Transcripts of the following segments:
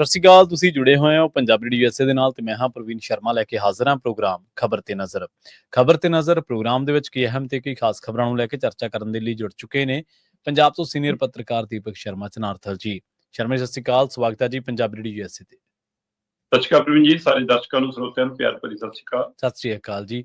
ਸਤਿ ਸ਼੍ਰੀ ਅਕਾਲ ਤੁਸੀਂ ਜੁੜੇ ਹੋਏ ਹੋ ਪੰਜਾਬੀ ਡੀ ਯੂਐਸਏ ਦੇ ਨਾਲ ਤੇ ਮੈਂ ਹਾਂ ਪ੍ਰਵੀਨ ਸ਼ਰਮਾ ਲੈ ਕੇ ਹਾਜ਼ਰ ਹਾਂ ਪ੍ਰੋਗਰਾਮ ਖਬਰ ਤੇ ਨਜ਼ਰ। ਖਬਰ ਤੇ ਨਜ਼ਰ ਪ੍ਰੋਗਰਾਮ ਦੇ ਵਿੱਚ ਕੀ ਅਹਿਮ ਤੇ ਕੀ ਖਾਸ ਖਬਰਾਂ ਨੂੰ ਲੈ ਕੇ ਚਰਚਾ ਕਰਨ ਦੇ ਲਈ ਜੁੜ ਚੁੱਕੇ ਨੇ ਪੰਜਾਬ ਤੋਂ ਸੀਨੀਅਰ ਪੱਤਰਕਾਰ ਦੀਪਕ ਸ਼ਰਮਾ ਚਨਾਰਥਲ ਜੀ। ਸ਼ਰਮਾ ਜੀ, ਸਤਿ ਸ਼੍ਰੀ ਅਕਾਲ ਸਵਾਗਤ ਹੈ ਜੀ ਪੰਜਾਬੀ ਡੀ ਯੂਐਸਏ ਤੇ। ਸਤਿ ਸ਼੍ਰੀ ਅਕਾਲ ਪ੍ਰਵੀਨ ਜੀ ਸਾਰੇ ਦਰਸ਼ਕਾਂ ਨੂੰ ਸਰੋਤਿਆਂ ਨੂੰ ਪਿਆਰ ਭਰੀ ਸਤਿ ਸ਼੍ਰੀ ਅਕਾਲ। ਸਤਿ ਸ਼੍ਰੀ ਅਕਾਲ ਜੀ।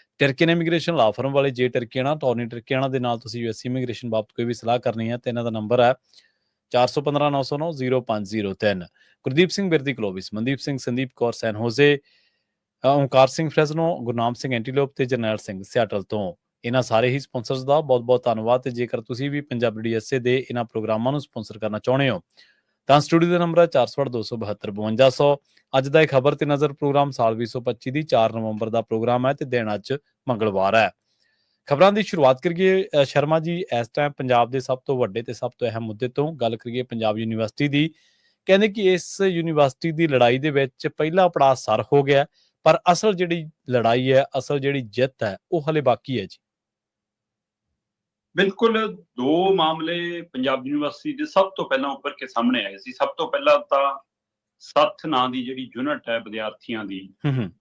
ਟਰਕੀਨ ਇਮੀਗ੍ਰੇਸ਼ਨ ਲਾ ਫਰਮ ਵਾਲੇ ਜੇ ਟਰਕੀਆਣਾ ਟੌਰਨੀ ਟਰਕੀਆਣਾ ਦੇ ਨਾਲ ਤੁਸੀਂ ਯੂਐਸ ਇਮੀਗ੍ਰੇਸ਼ਨ ਬਾਬਤ ਕੋਈ ਵੀ ਸਲਾਹ ਕਰਨੀ ਹੈ ਤੇ ਇਹਨਾਂ ਦਾ ਨੰਬਰ ਹੈ 4159090503 Gurdeep Singh Birdi Clovis Mandeep Singh Sandeep Kaur San Jose ਅ, ਓਂਕਾਰ ਸਿੰਘ ਫ੍ਰੈਜ਼ਨੋ ਗੁਰਨਾਮ ਸਿੰਘ ਐਂਟੀਲੋਪ ਤੇ ਜਰਨੈਲ ਸਿੰਘ ਸਿਆਟਲ ਤੋਂ। ਇਹਨਾਂ ਸਾਰੇ ਹੀ ਸਪਾਂਸਰਸ ਦਾ ਬਹੁਤ-ਬਹੁਤ ਧੰਨਵਾਦ ਤੇ ਜੇਕਰ ਤੁਸੀਂ ਵੀ ਪੰਜਾਬੀ ਡੀਐਸਏ ਦੇ ਇਹਨਾਂ ਪ੍ਰੋਗਰਾਮਾਂ ਨੂੰ ਸਪਾਂਸਰ ਕਰਨਾ ਚਾਹੁੰਦੇ ਹੋ ਤਾਂ ਸਟੂਡੀਓ ਦਾ ਨੰਬਰ ਹੈ 4827275200 ਅੱਜ ਦਾ ਇਹ ਖਬਰ ਤੇ ਨਜ਼ਰ ਪ੍ਰੋਗਰਾਮ ਸਾਲ 2025 ਦੀ 4 ਨਵੰਬਰ ਦਾ ਪ੍ਰੋਗਰਾਮ ਹੈ ਤੇ ਦਿਨ ਅੱਜ ਮੰਗਲਵਾਰ ਹੈ। ਖਬਰਾਂ ਦੀ ਸ਼ੁਰੂਆਤ ਕਰੀਏ ਸ਼ਰਮਾ ਜੀ, ਇਸ ਟਾਈਮ ਪੰਜਾਬ ਦੇ ਸਭ ਤੋਂ ਵੱਡੇ ਤੇ ਸਭ ਤੋਂ ਅਹਿਮ ਮੁੱਦੇ ਤੋਂ ਗੱਲ ਕਰੀਏ ਪੰਜਾਬ ਯੂਨੀਵਰਸਿਟੀ ਦੀ। ਕਹਿੰਦੇ ਕਿ ਇਸ ਯੂਨੀਵਰਸਿਟੀ ਦੀ ਲੜਾਈ ਦੇ ਵਿੱਚ ਪਹਿਲਾ ਪੜਾਅ ਸਰ ਹੋ ਗਿਆ, ਪਰ ਅਸਲ ਜਿਹੜੀ ਲੜਾਈ ਹੈ, ਅਸਲ ਜਿਹੜੀ ਜਿੱਤ ਹੈ, ਉਹ ਹਲੇ ਬਾਕੀ ਹੈ ਜੀ। ਬਿਲਕੁਲ, ਦੋ ਮਾਮਲੇ ਪੰਜਾਬ ਯੂਨੀਵਰਸਿਟੀ ਦੇ ਸਭ ਤੋਂ ਪਹਿਲਾਂ ਉੱਪਰ ਕੇ ਸਾਹਮਣੇ ਆਏ ਸੀ। ਸਭ ਤੋਂ ਪਹਿਲਾਂ ਤਾਂ ਸੱਥ ਨਾਂ ਦੀ ਜਿਹੜੀ ਯੂਨਿਟ ਹੈ ਵਿਦਿਆਰਥੀਆਂ ਦੀ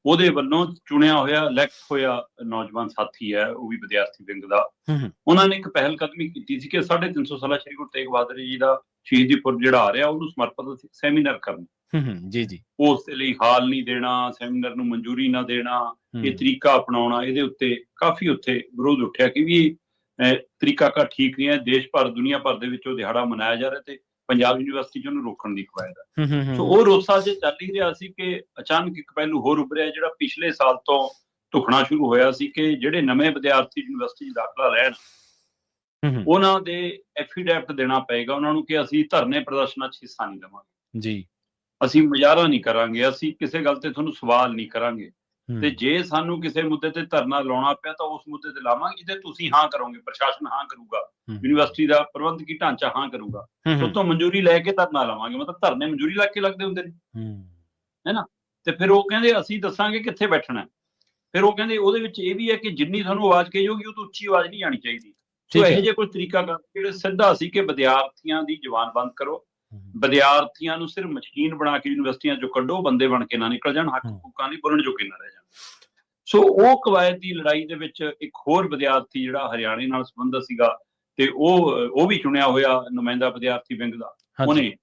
ਉਹਦੇ ਵੱਲੋਂ ਚੁਣਿਆ ਹੋਇਆ ਇਲੈਕਟ ਹੋਇਆ ਨੌਜਵਾਨ ਸਾਥੀ ਹੈ ਉਹ ਵੀ ਵਿਦਿਆਰਥੀ ਵਿੰਗ ਦਾ। ਉਹਨਾਂ ਨੇ ਇੱਕ ਪਹਿਲ ਕਦਮੀ ਕੀਤੀ ਸੀ ਕਿ 350 ਸਾਲਾ ਸ਼੍ਰੀ ਗੁਰੂ ਤੇਗ ਬਹਾਦਰ ਜੀ ਦਾ ਸ਼ਹੀਦੀਪੁਰ ਜਿਹੜਾ ਆ ਰਿਹਾ ਉਹਨੂੰ ਸਮਰਪਿਤ ਸੈਮੀਨਾਰ ਕਰਨਾ। ਜੀ ਜੀ। ਉਸ ਦੇ ਲਈ ਹਾਲ ਨਹੀਂ ਦੇਣਾ ਸੈਮੀਨਾਰ ਨੂੰ ਮਨਜ਼ੂਰੀ ਨਾ ਦੇਣਾ ਇਹ ਤਰੀਕਾ ਅਪਣਾਉਣਾ ਇਹਦੇ ਉੱਤੇ ਕਾਫੀ ਉੱਥੇ ਵਿਰੋਧ ਉੱਠਿਆ ਕਿ ਵੀ ਤਰੀਕਾ ਕਾ ਠੀਕ ਨਹੀਂ ਹੈ ਦੇਸ਼ ਭਰ ਦੁਨੀਆ ਭਰ ਦੇ ਵਿੱਚ ਉਹ ਦਿਹਾੜਾ ਮਨਾਇਆ ਜਾ ਰਿਹਾ ਤੇ ਪੰਜਾਬ ਯੂਨੀਵਰਸਿਟੀ 'ਚ ਉਹਨੂੰ ਰੋਕਣ ਦੀ ਕਵਾਇਦ ਹੈ ਸੋ ਉਹ ਰੋਸਾ ਜੇ ਚੱਲ ਹੀ ਰਿਹਾ ਸੀ ਕਿ ਅਚਾਨਕ ਇੱਕ ਪਹਿਲੂ ਹੋਰ ਉੱਭਰਿਆ ਜਿਹੜਾ ਪਿਛਲੇ ਸਾਲ ਤੋਂ ਧੁਖਣਾ ਸ਼ੁਰੂ ਹੋਇਆ ਸੀ ਕਿ ਜਿਹੜੇ ਨਵੇਂ ਵਿਦਿਆਰਥੀ ਯੂਨੀਵਰਸਿਟੀ 'ਚ ਦਾਖਲਾ ਲੈਣ ਉਹਨਾਂ ਦੇ ਐਫੀਡੈਵਿਟ ਦੇਣਾ ਪਏਗਾ। ਉਹਨਾਂ ਨੂੰ ਕਿ ਅਸੀਂ ਧਰਨੇ ਪ੍ਰਦਰਸ਼ਨਾਂ 'ਚ ਹਿੱਸਾ ਨਹੀਂ ਲਵਾਂਗੇ। ਜੀ। ਅਸੀਂ ਮੁਜ਼ਾਹਰਾ ਨਹੀਂ ਕਰਾਂਗੇ। ਅਸੀਂ ਕਿਸੇ ਗੱਲ ਤੇ ਤੁਹਾਨੂੰ ਸਵਾਲ ਨਹੀਂ ਕਰਾਂਗੇ। ਤੇ ਜੇ ਸਾਨੂੰ ਕਿਸੇ ਮੁੱਦੇ ਤੇ ਧਰਨਾ ਲਾਉਣਾ ਪਿਆ ਤਾਂ ਉਸ ਮੁੱਦੇ ਤੇ ਲਾਵਾਂਗੇ ਜਿਹਦੇ ਤੁਸੀਂ ਹਾਂ ਕਰੋਗੇ ਪ੍ਰਸ਼ਾਸਨ ਹਾਂ ਕਰੂਗਾ ਯੂਨੀਵਰਸਿਟੀ ਦਾ ਪ੍ਰਬੰਧਕੀ ਢਾਂਚਾ ਹਾਂ ਕਰੂਗਾ ਉਸ ਤੋਂ ਮਨਜ਼ੂਰੀ ਲੈ ਕੇ ਧਰਨਾ ਲਾਵਾਂਗੇ ਮਤਲਬ ਧਰਨੇ ਮਨਜ਼ੂਰੀ ਲੈ ਕੇ ਲੱਗਦੇ ਹੁੰਦੇ ਨੇ। ਹੂੰ। ਤੇ ਫਿਰ ਉਹ ਕਹਿੰਦੇ ਅਸੀਂ ਦੱਸਾਂਗੇ ਕਿੱਥੇ ਬੈਠਣਾ। ਫਿਰ ਉਹ ਕਹਿੰਦੇ ਉਹਦੇ ਵਿੱਚ ਇਹ ਵੀ ਹੈ ਕਿ ਜਿੰਨੀ ਤੁਹਾਨੂੰ ਆਵਾਜ਼ ਕਹੀ ਜਾਊਗੀ ਉਹ ਤੋਂ ਉੱਚੀ ਆਵਾਜ਼ ਨਹੀਂ ਆਣੀ ਚਾਹੀਦੀ। ਸੋ। ਇਹੋ ਜਿਹੇ ਕੋਈ ਤਰੀਕਾ ਕਰ ਜਿਹੜੇ ਸਿੱਧਾ ਸੀ ਕਿ ਵਿਦਿਆਰਥੀਆਂ ਦੀ ਜ਼ੁਬਾਨ ਬੰਦ ਕਰੋ ਵਿਦਿਆਰਥੀਆਂ ਨੂੰ ਸਿਰਫ ਮਸ਼ਕੀਨ ਬਣਾ ਕੇ ਯੂਨੀਵਰਸਿਟੀਆਂ ਚੋਂ ਕੱਢੋ ਬੰਦੇ ਬਣ ਕੇ ਨਾ ਨਿਕਲ ਜਾਣ ਹੱਕ। ਹਕੂਕਾਂ ਦੀ ਬੋਲਣ ਜੋਗੇ ਨਾ ਰਹਿ ਜਾਣ। ਸੋ ਉਹ ਕਵਾਇਦ ਦੀ ਲੜਾਈ ਦੇ ਵਿੱਚ ਇੱਕ ਹੋਰ ਵਿਦਿਆਰਥੀ ਜਿਹੜਾ ਹਰਿਆਣੇ ਨਾਲ ਸੰਬੰਧਿਤ ਸੀਗਾ ਤੇ ਉਹ ਉਹ ਵੀ ਚੁਣਿਆ ਹੋਇਆ ਨੁਮਾਇੰਦਾ ਵਿਦਿਆਰਥੀ ਵਿੰਗ ਦਾ। ਉਹਨੇ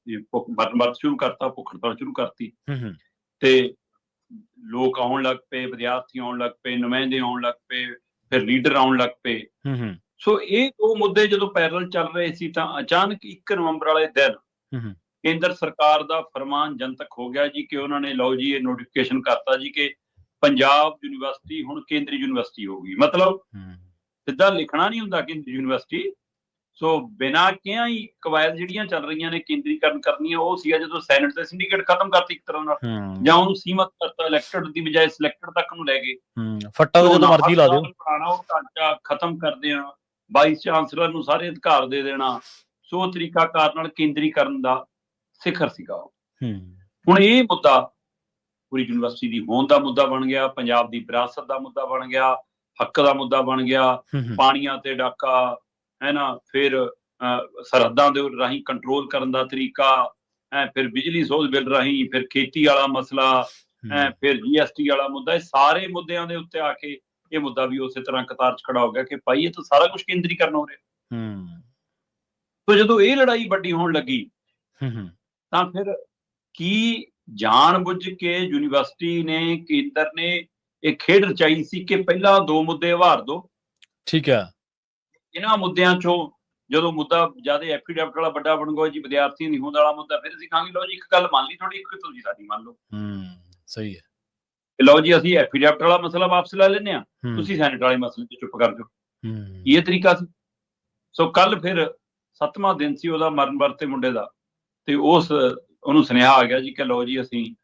ਵਰਤ ਸ਼ੁਰੂ ਕਰਤਾ ਭੁੱਖ ਹੜਤਾਲ ਸ਼ੁਰੂ ਕਰਤੀ। ਤੇ ਲੋਕ ਆਉਣ ਲੱਗ ਪਏ ਵਿਦਿਆਰਥੀ ਆਉਣ ਲੱਗ ਪਏ ਨੁਮਾਇੰਦੇ ਆਉਣ ਲੱਗ ਪਏ ਫਿਰ ਲੀਡਰ ਆਉਣ ਲੱਗ ਪਏ। ਸੋ ਇਹ ਦੋ ਮੁੱਦੇ ਜਦੋਂ ਪੈਰਲ ਚੱਲ ਰਹੇ ਸੀ ਤਾਂ ਅਚਾਨਕ 1 ਨਵੰਬਰ ਵਾਲੇ ਦਿਨ ਕੇਂਦਰ ਸਰਕਾਰ ਦਾ ਫਰਮਾਨ ਜਨਤਕ ਹੋ ਗਿਆ ਜੀ ਕਿ ਉਹਨਾਂ ਨੇ ਲਓ ਜੀ ਇਹ ਨੋਟੀਫਿਕੇਸ਼ਨ ਕਰਤਾ ਜੀ ਕਿ ਪੰਜਾਬ ਯੂਨੀਵਰਸਿਟੀ ਹੁਣ ਕੇਂਦਰੀ ਯੂਨੀਵਰਸਿਟੀ ਹੋ ਗਈ। ਮਤਲਬ ਸਿੱਧਾ ਲਿਖਣਾ ਨਹੀਂ ਹੁੰਦਾ ਕੇਂਦਰੀ ਯੂਨੀਵਰਸਿਟੀ। ਸੋ ਬਿਨਾਂ ਕਿਹਾ ਹੀ ਕਵਾਇਦ ਜਿਹੜੀਆਂ ਚੱਲ ਰਹੀਆਂ ਨੇ ਕੇਂਦਰੀਕਰਨ ਕਰਨੀਆਂ ਉਹ ਸੀਗਾ ਜਦੋਂ ਸੈਨੇਟ ਤੇ ਸਿੰਡੀਕੇਟ ਖਤਮ ਕਰਤੀ ਇੱਕ ਤਰ੍ਹਾਂ ਨਾਲ। ਜਾਂ ਉਹਨੂੰ ਸੀਮਤ ਕਰਤਾ ਇਲੈਕਟਡ ਦੀ ਬਜਾਏ ਸਿਲੈਕਟਡ ਤੱਕ ਨੂੰ ਲੈ ਗਏ। ਫੱਟਾ ਜਦੋਂ ਮਰਜ਼ੀ ਲਾ ਦਿਓ। ਪੁਰਾਣਾ ਉਹ ਢਾਂਚਾ ਖਤਮ ਕਰ ਦੇਣਾ ਵਾਈਸ ਚਾਂਸਲਰ ਨੂੰ ਸਾਰੇ ਅਧਿਕਾਰ ਦੇ ਦੇਣਾ। ਸੋ ਉਹ ਤਰੀਕਾਕਾਰ ਨਾਲ ਕੇਂਦਰੀਕਰਨ ਦਾ ਸਿਖਰ ਸੀਗਾ ਹੂੰ। ਹੁਣ ਇਹ ਮੁੱਦਾ ਪੂਰੀ ਯੂਨੀਵਰਸਿਟੀ ਦੀ ਹੋਂਦ ਦਾ ਮੁੱਦਾ ਬਣ ਗਿਆ ਪੰਜਾਬ ਦੀ ਵਿਰਾਸਤ ਦਾ ਮੁੱਦਾ ਬਣ ਗਿਆ ਹੱਕ ਦਾ ਮੁੱਦਾ ਬਣ ਗਿਆ ਪਾਣੀਆਂ ਤੇ ਡਾਕਾ ਹੈ ਨਾ ਫਿਰ ਸਰਹੱਦਾਂ ਦੇ ਰਾਹੀਂ ਕੰਟਰੋਲ ਕਰਨ ਦਾ ਤਰੀਕਾ ਹੈ ਫਿਰ ਬਿਜਲੀ ਸੋਧ ਬਿੱਲ ਰਾਹੀਂ ਫਿਰ ਖੇਤੀ ਵਾਲਾ ਮਸਲਾ ਹੈ। ਫਿਰ ਜੀਐਸਟੀ ਵਾਲਾ ਮੁੱਦਾ ਇਹ ਸਾਰੇ ਮੁੱਦਿਆਂ ਦੇ ਉੱਤੇ ਆ ਕੇ ਇਹ ਮੁੱਦਾ ਵੀ ਉਸੇ ਤਰ੍ਹਾਂ ਕਤਾਰ 'ਚ ਖੜਾ ਹੋ ਗਿਆ ਕਿ ਭਾਈ ਇਹ ਤਾਂ ਸਾਰਾ ਕੁਝ ਕੇਂਦਰੀਕਰਨ ਹੋ ਰਿਹਾ। ਹੂੰ। ਸੋ ਜਦੋਂ ਇਹ ਲੜਾਈ ਵੱਡੀ ਹੋਣ ਲੱਗੀ ਹੂੰ ਤਾਂ ਫਿਰ ਕੀ ਜਾਣ ਬੁੱਝ ਕੇ ਯੂਨੀਵਰਸਿਟੀ ਨੇ ਕੇਂਦਰ ਨੇ ਇਹ ਖੇਡ ਰਚਾਈ ਸੀ ਕਿ ਪਹਿਲਾਂ ਦੋ ਮੁੱਦੇ ਉਭਾਰ ਦੋ? ਠੀਕ ਹੈ ਇਹਨਾਂ ਮੁੱਦਿਆਂ ਚੋਂ ਜਦੋਂ ਮੁੱਦਾ ਜ਼ਿਆਦਾ ਐਫੀਡੈਵਿਟ ਵਾਲਾ ਵੱਡਾ ਬਣ ਗਿਆ ਜੀ ਵਿਦਿਆਰਥੀ ਨਹੀਂ ਹੋਣ ਵਾਲਾ ਮੁੱਦਾ ਫਿਰ ਅਸੀਂ ਕਹਾਂਗੇ ਲਓ ਜੀ ਇੱਕ ਗੱਲ ਮੰਨ ਲਈ ਥੋੜੀ ਇੱਕ ਤੁਸੀਂ ਸਾਡੀ ਮੰਨ ਲਓ। ਹੂੰ ਸਹੀ ਹੈ। ਲਓ ਜੀ ਅਸੀਂ ਐਫੀਡੈਵਿਟ ਵਾਲਾ ਮਸਲਾ ਵਾਪਸ ਲੈ ਲੈਂਦੇ ਆ ਤੁਸੀਂ ਸੈਨੇਟ ਵਾਲੇ ਮਸਲੇ ਤੇ ਚੁੱਪ ਕਰ ਜਾਓ। ਹੂੰ। ਇਹ ਤਰੀਕਾ ਸੀ? ਸੋ ਕੱਲ ਫਿਰ ਸੱਤਵਾਂ ਦਿਨ ਸੀ ਉਹਦਾ ਮਰਨ ਵਰਤੇ ਮੁੰਡੇ ਦਾ। ਤੇ ਉਸ ਉਹਨੂੰ ਸੁਨੇਹਾ ਆ ਗਿਆ ਜੀ ਕਿ ਲਓ ਜੀ ਅਸੀਂ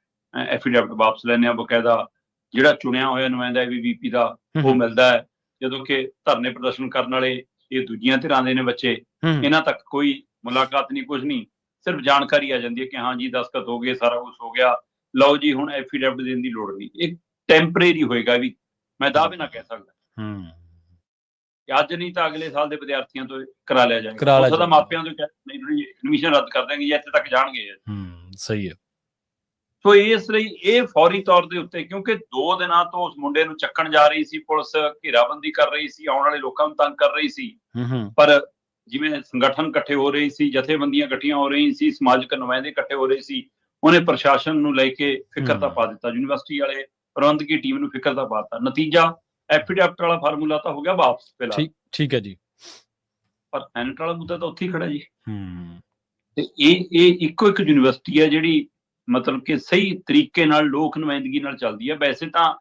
ਐਫੀਡੈਵਿਟ ਵਾਪਸ ਲੈਣੇ ਆ ਬਕਾਇਦਾ। ਜਿਹੜਾ ਚੁਣਿਆ ਹੋਇਆ ਨੁਮਾਇੰਦਾ ਏਬੀਵੀਪੀ ਦਾ ਉਹ ਮਿਲਦਾ ਹੈ। ਜਦੋਂ ਕਿ ਧਰਨੇ ਪ੍ਰਦਰਸ਼ਨ ਕਰਨ ਵਾਲੇ ਇਹ ਦੂਜੀਆਂ ਧਿਰਾਂ ਦੇ ਨੇ ਬੱਚੇ ਇਹਨਾਂ ਤੱਕ ਕੋਈ ਮੁਲਾਕਾਤ ਨਹੀਂ ਕੁਝ ਨਹੀਂ। ਸਿਰਫ ਜਾਣਕਾਰੀ ਆ ਜਾਂਦੀ ਹੈ ਕਿ ਹਾਂ ਜੀ ਦਸਤਖਤ ਹੋ ਗਏ ਸਾਰਾ ਕੁਝ ਹੋ ਗਿਆ। ਲਓ ਜੀ ਹੁਣ ਐਫੀਡੈਵਿਟ ਦੇਣ ਦੀ ਲੋੜ ਨਹੀਂ। ਇਹ ਟੈਂਪਰੇਰੀ ਹੋਏਗਾ ਵੀ। ਮੈਂ ਦਾਅਵੇ ਨਾ ਕਹਿ ਸਕਦਾ। ਹੂੰ। ਕਿ ਅੱਜ ਨਹੀਂ ਤਾਂ ਅਗਲੇ ਸਾਲ ਦੇ ਵਿਦਿਆਰਥੀਆਂ ਤੋਂ ਕਰਾ ਲਿਆ ਜਾਏਗਾ। ਸਕਦਾ ਜਾਏਗਾ। ਮਾਪਿਆਂ ਤੋਂ ਨਹੀਂ ਥੋੜੀ ਐਡਮਿਸ਼ਨ ਰੱਦ ਕਰ ਦਾਂਗੇ ਜਾਂ ਇੱਥੇ ਤੱਕ ਜਾਣਗੇ ਹੂੰ ਸਹੀ ਹੈ। ਸੋ ਇਸ ਲਈ ਇਹ ਫੌਰੀ ਤੌਰ ਦੇ ਉੱਤੇ ਕਿਉਂਕਿ 2 ਦਿਨਾਂ ਤੋਂ ਉਸ ਮੁੰਡੇ ਨੂੰ ਚੱਕਣ ਜਾ ਰਹੀ ਸੀ ਪੁਲਿਸ ਘੇਰਾਬੰਦੀ ਕਰ ਰਹੀ ਸੀ ਆਉਣ ਵਾਲੇ ਲੋਕਾਂ ਨੂੰ ਤੰਗ ਕਰ ਰਹੀ ਸੀ। ਪਰ ਜਿਵੇਂ ਸੰਗਠਨ ਇਕੱਠੇ ਹੋ ਰਹੀ ਸੀ ਜਥੇਬੰਦੀਆਂ ਇਕੱਠੀਆਂ ਹੋ ਰਹੀ ਸੀ ਸਮਾਜਿਕ ਨੁਮਾਇੰਦੇ ਇਕੱਠੇ ਹੋ ਰਹੇ ਸੀ ਉਹਨੇ ਪ੍ਰਸ਼ਾਸਨ ਨੂੰ ਲੈ ਕੇ ਫਿਕਰ ਦਾ ਹਮ। ਪਾ ਦਿੱਤਾ ਯੂਨੀਵਰਸਿਟੀ ਵਾਲੇ ਪ੍ਰਬੰਧਕੀ ਟੀਮ ਨੂੰ ਫਿਕਰ ਦਾ ਪਾਤਾ ਨਤੀਜਾ ਐਫੀਡੈਵਿਟ ਵਾਲਾ ਫਾਰਮੂਲਾ ਤਾਂ ਹੋ ਗਿਆ ਵਾਪਸ ਫਿਲਹਾਲ। ਠੀਕ ਠੀਕ ਹੈ ਜੀ। ਪਰ ਸੈਨੇਟ ਵਾਲਾ ਮੁੱਦਾ ਤਾਂ ਉੱਥੇ ਹੀ ਖੜਾ ਜੀ। ਹੂੰ। ਤੇ ਇਹ ਇਹ ਇੱਕੋ ਇੱਕ ਯੂਨੀਵਰਸਿਟੀ ਹੈ ਜਿਹੜੀ ਮਤਲਬ ਕਿ ਸਹੀ ਤਰੀਕੇ ਨਾਲ ਲੋਕ ਨੁਮਾਇੰਦਗੀ ਨਾਲ ਚੱਲਦੀ ਹੈ। ਵੈਸੇ ਤਾਂ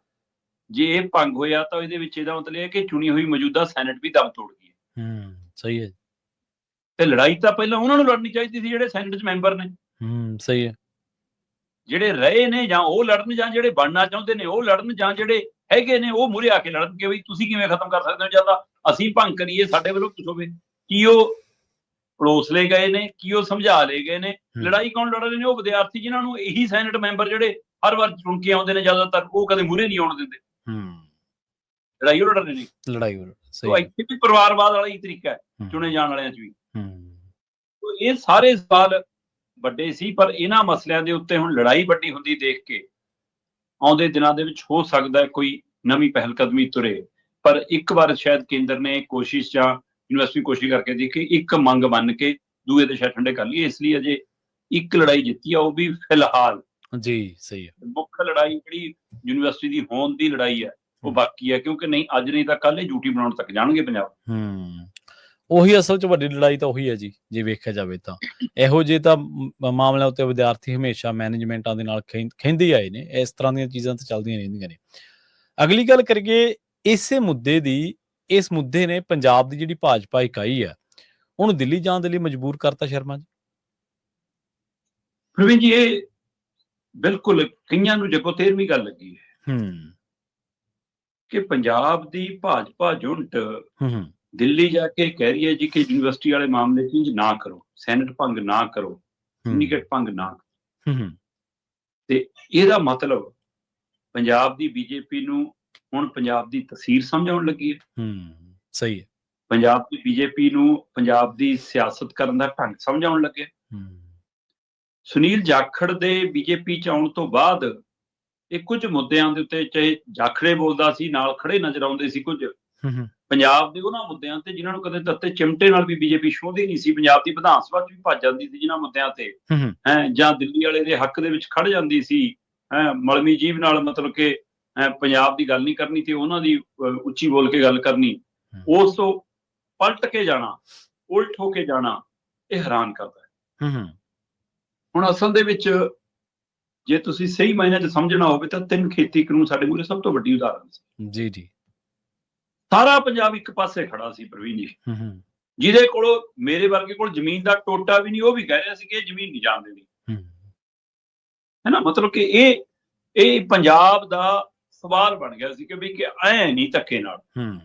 ਜੇ ਇਹ ਭੰਗ ਹੋਇਆ ਤਾਂ ਇਹਦੇ ਵਿੱਚ ਇਹਦਾ ਮਤਲਬ ਇਹ ਹੈ ਕਿ ਚੁਣੀ ਹੋਈ ਮੌਜੂਦਾ ਸੈਨੇਟ ਵੀ ਦਮ ਤੋੜ ਗਈ ਹੈ। ਹੂੰ ਸਹੀ ਹੈ ਤੇ ਲੜਾਈ ਤਾਂ ਪਹਿਲਾਂ ਉਹਨਾਂ ਨੂੰ ਲੜਨੀ ਚਾਹੀਦੀ ਸੀ ਜਿਹੜੇ ਸੈਨੇਟ 'ਚ ਮੈਂਬਰ ਨੇ। ਹੂੰ ਸਹੀ ਹੈ। ਜਿਹੜੇ ਰਹੇ ਨੇ ਜਾਂ ਉਹ ਲੜਨ ਜਾਂ ਜਿਹੜੇ ਬਣਨਾ ਚਾਹੁੰਦੇ ਨੇ ਉਹ ਲੜਨ ਜਾਂ ਜਿਹੜੇ ਹੈਗੇ ਨੇ ਉਹ ਮੂਹਰੇ ਆ ਕੇ ਲੜਨ ਕਿ ਵੀ ਤੁਸੀਂ ਕਿਵੇਂ ਖਤਮ ਕਰ ਸਕਦੇ ਹੋ? ਜਾਂ ਤਾਂ ਅਸੀਂ ਭੰਗ ਕਰੀਏ ਸਾਡੇ ਵੱਲੋਂ ਕੁਝ ਹੋਵੇ। ਕੀ ਉਹ ਪੜੋਸ ਲੈ ਗਏ ਨੇ? ਕੀ ਉਹ ਸਮਝਾ ਲੈ ਗਏ ਨੇ। ਲੜਾਈ ਕੌਣ ਲੜ ਰਹੇ ਨੇ? ਉਹ ਵਿਦਿਆਰਥੀ ਜਿਨ੍ਹਾਂ ਨੂੰ ਇਹੀ ਸੈਨੇਟ ਮੈਂਬਰ ਜਿਹੜੇ ਹਰ ਵਾਰ ਚੁਣ ਕੇ ਆਉਂਦੇ ਨੇ ਜ਼ਿਆਦਾਤਰ ਉਹ ਕਦੇ ਮੂਹਰੇ ਨਹੀਂ ਆਉਣ ਦਿੰਦੇ। ਹੂੰ। ਲੜਾਈ ਲੜ ਰਹੇ ਨੇ। ਲੜਾਈ ਸਹੀ ਹੈ। ਇੱਥੇ ਵੀ ਪਰਿਵਾਰਵਾਦ ਵਾਲਾ ਹੀ ਤਰੀਕਾ ਹੈ ਚੁਣੇ ਜਾਣ ਵਾਲਿਆਂ 'ਚ ਵੀ। ਹੂੰ। ਸੋ ਇਹ ਸਾਰੇ ਸਵਾਲ ਵੱਡੇ ਸੀ ਪਰ ਇਹਨਾਂ ਮਸਲਿਆਂ ਦੇ ਉੱਤੇ ਹੁਣ ਲੜਾਈ ਵੱਡੀ ਹੁੰਦੀ ਦੇਖ ਕੇ ਆਉਂਦੇ ਦਿਨਾਂ ਦੇ ਵਿੱਚ ਹੋ ਸਕਦਾ ਕੋਈ ਨਵੀਂ ਪਹਿਲ ਕਦਮੀ ਤੁਰੇ। ਪਰ ਇੱਕ ਵਾਰ ਸ਼ਾਇਦ ਕੇਂਦਰ ਨੇ ਕੋਸ਼ਿਸ਼ ਜਾਂ ਯੂਨੀਵਰਸਿਟੀ ਕੋਸ਼ਿਸ਼ ਕਰਕੇ ਦੇਖੀ ਇੱਕ ਮੰਗ ਮੰਨ ਕੇ ਦੂਏ ਦੇ ਠੰਡੇ ਕਰ ਲਈ ਇਸ ਲਈ ਅਜੇ ਇੱਕ ਲੜਾਈ ਜਿੱਤੀ ਆ ਉਹ ਵੀ ਫਿਲਹਾਲ। ਜੀ ਸਹੀ ਹੈ। ਮੁੱਖ ਲੜਾਈ ਜਿਹੜੀ ਯੂਨੀਵਰਸਿਟੀ ਦੀ ਹੋਂਦ ਦੀ ਲੜਾਈ ਹੈ ਉਹ। ਬਾਕੀ ਹੈ ਕਿਉਂਕਿ ਨਹੀਂ ਅੱਜ ਨਹੀਂ ਤਾਂ ਕੱਲ ਇਹ ਡਿਊਟੀ ਬਣਾਉਣ ਤੱਕ ਜਾਣਗੇ ਪੰਜਾਬ। ਹੂੰ। ਉਹੀ ਅਸਲ ਚ ਵੱਡੀ ਲੜਾਈ ਤਾਂ ਉਹੀ ਹੈ ਜੀ ਜੇ ਵੇਖਿਆ ਜਾਵੇ ਤਾਂ। ਇਹੋ ਜਿਹੇ ਤਾਂ ਮਾਮਲਿਆਂ ਉੱਤੇ ਵਿਦਿਆਰਥੀ ਹਮੇਸ਼ਾ ਮੈਨੇਜਮੈਂਟਾਂ ਦੇ ਨਾਲ ਖਹਿੰਦੇ ਆਏ ਨੇ ਇਸ ਤਰ੍ਹਾਂ ਦੀਆਂ ਚੀਜ਼ਾਂ ਤਾਂ ਚੱਲਦੀਆਂ ਰਹਿੰਦੀਆਂ ਨੇ। ਅਗਲੀ ਗੱਲ ਕਰੀਏ ਇਸੇ ਮੁੱਦੇ ਦੀ ਇਸ ਮੁੱਦੇ ਨੇ ਪੰਜਾਬ ਦੀ ਜਿਹੜੀ ਭਾਜਪਾ ਇਕਾਈ ਆ ਉਹਨੂੰ ਦਿੱਲੀ ਜਾਣ ਦੇ ਲਈ ਮਜਬੂਰ ਕਰਤਾ ਸ਼ਰਮਾ ਜੀ? ਪ੍ਰਵੀਨ ਜੀ ਇਹ ਬਿਲਕੁਲ ਕਈਆਂ ਨੂੰ ਜਗੋ ਤੇਰਵੀਂ ਗੱਲ ਲੱਗੀ ਹੈ ਹੂੰ। ਕਿ ਪੰਜਾਬ ਦੀ ਭਾਜਪਾ ਯੂਨਿਟ ਹੂੰ ਹੂੰ। ਦਿੱਲੀ ਜਾ ਕੇ ਕਹਿ ਰਹੀ ਹੈ ਜੀ ਕਿ ਯੂਨੀਵਰਸਿਟੀ ਵਾਲੇ ਮਾਮਲੇ 'ਚ ਇੰਝ ਨਾ ਕਰੋ ਸੈਨੇਟ ਭੰਗ ਨਾ ਕਰੋ ਸਿੰਡੀਕੇਟ ਭੰਗ ਨਾ। ਹੂੰ ਹੂੰ। ਤੇ ਇਹਦਾ ਮਤਲਬ ਪੰਜਾਬ ਦੀ ਬੀਜੇਪੀ ਨੂੰ ਹੁਣ ਪੰਜਾਬ ਦੀ ਤਸਵੀਰ ਸਮਝਾਉਣ ਲੱਗੀ ਹੈ। ਹੂੰ ਸਹੀ ਹੈ। ਪੰਜਾਬ ਦੀ ਬੀਜੇਪੀ ਨੂੰ ਪੰਜਾਬ ਦੀ ਸਿਆਸਤ ਕਰਨ ਦਾ ਢੰਗ ਸਮਝਾਉਣ ਲੱਗੇ। ਹੂੰ। ਸੁਨੀਲ ਜਾਖੜ ਦੇ ਬੀਜੇਪੀ ਚ ਆਉਣ ਤੋਂ ਬਾਅਦ ਇਹ ਕੁਝ ਮੁੱਦਿਆਂ ਦੇ ਉੱਤੇ ਚਾਹੇ ਜਾਖੜੇ ਬੋਲਦਾ ਸੀ ਨਾਲ ਖੜੇ ਨਜ਼ਰ ਆਉਂਦੇ ਸੀ ਕੁਝ। ਪੰਜਾਬ ਦੇ ਉਹਨਾਂ ਮੁੱਦਿਆਂ ਤੇ ਜਿਨ੍ਹਾਂ ਨੂੰ ਕਦੇ ਤੱਤੇ ਚਿਮਟੇ ਨਾਲ ਵੀ ਬੀਜੇਪੀ ਛੋਹਦੀ ਨਹੀਂ ਸੀ ਪੰਜਾਬ ਦੀ ਵਿਧਾਨ ਸਭਾ ਚ ਵੀ ਭੱਜ ਜਾਂਦੀ ਸੀ ਜਿਨ੍ਹਾਂ ਮੁੱਦਿਆਂ ਤੇ। ਹੂੰ ਜਾਂ ਦਿੱਲੀ ਵਾਲੇ ਦੇ ਹੱਕ ਦੇ ਵਿੱਚ ਖੜ ਜਾਂਦੀ ਸੀ। ਹੈ ਮਲਮੀ ਜੀਵ ਨਾਲ ਮਤਲਬ ਕਿ ਪੰਜਾਬ ਦੀ ਗੱਲ ਨਹੀਂ ਕਰਨੀ ਤੇ ਉਹਨਾਂ ਦੀ ਉੱਚੀ ਬੋਲ ਕੇ ਗੱਲ ਕਰਨੀ। ਉਸ ਤੋਂ ਪਲਟ ਕੇ ਜਾਣਾ ਉਲਟ ਹੋ ਕੇ ਜਾਣਾ ਇਹ ਹੈਰਾਨ ਕਰਦਾ ਹੈ। ਹੁਣ ਅਸਲ ਦੇ ਵਿੱਚ ਜੇ ਤੁਸੀਂ ਸਹੀ ਮਾਇਨੇ 'ਚ ਸਮਝਣਾ ਹੋਵੇ ਤਾਂ ਤਿੰਨ ਖੇਤੀ ਕਾਨੂੰਨ ਸਾਡੇ ਮੂਹਰੇ ਸਭ ਤੋਂ ਵੱਡੀ ਉਦਾਹਰਨ ਸੀ। ਜੀ ਜੀ। ਸਾਰਾ ਪੰਜਾਬ ਇੱਕ ਪਾਸੇ ਖੜਾ ਸੀ ਪ੍ਰਵੀਨ ਜੀ। ਜਿਹਦੇ ਕੋਲ ਮੇਰੇ ਵਰਗੇ ਕੋਲ ਜ਼ਮੀਨ ਦਾ ਟੋਟਾ ਵੀ ਨਹੀਂ ਉਹ ਵੀ ਕਹਿ ਰਿਹਾ ਸੀ ਕਿ ਇਹ ਜ਼ਮੀਨ ਨਹੀਂ ਜਾਣ ਦੇਣੀ ਹੂੰ। ਨਾ? ਮਤਲਬ ਕਿ ਇਹ ਇਹ ਪੰਜਾਬ ਦਾ ਸਵਾਲ ਬਣ ਗਿਆ ਸੀ ਕਿ ਵੀ ਕਿ ਐ ਨਹੀਂ ਧੱਕੇ ਨਾਲ। ਹੂੰ।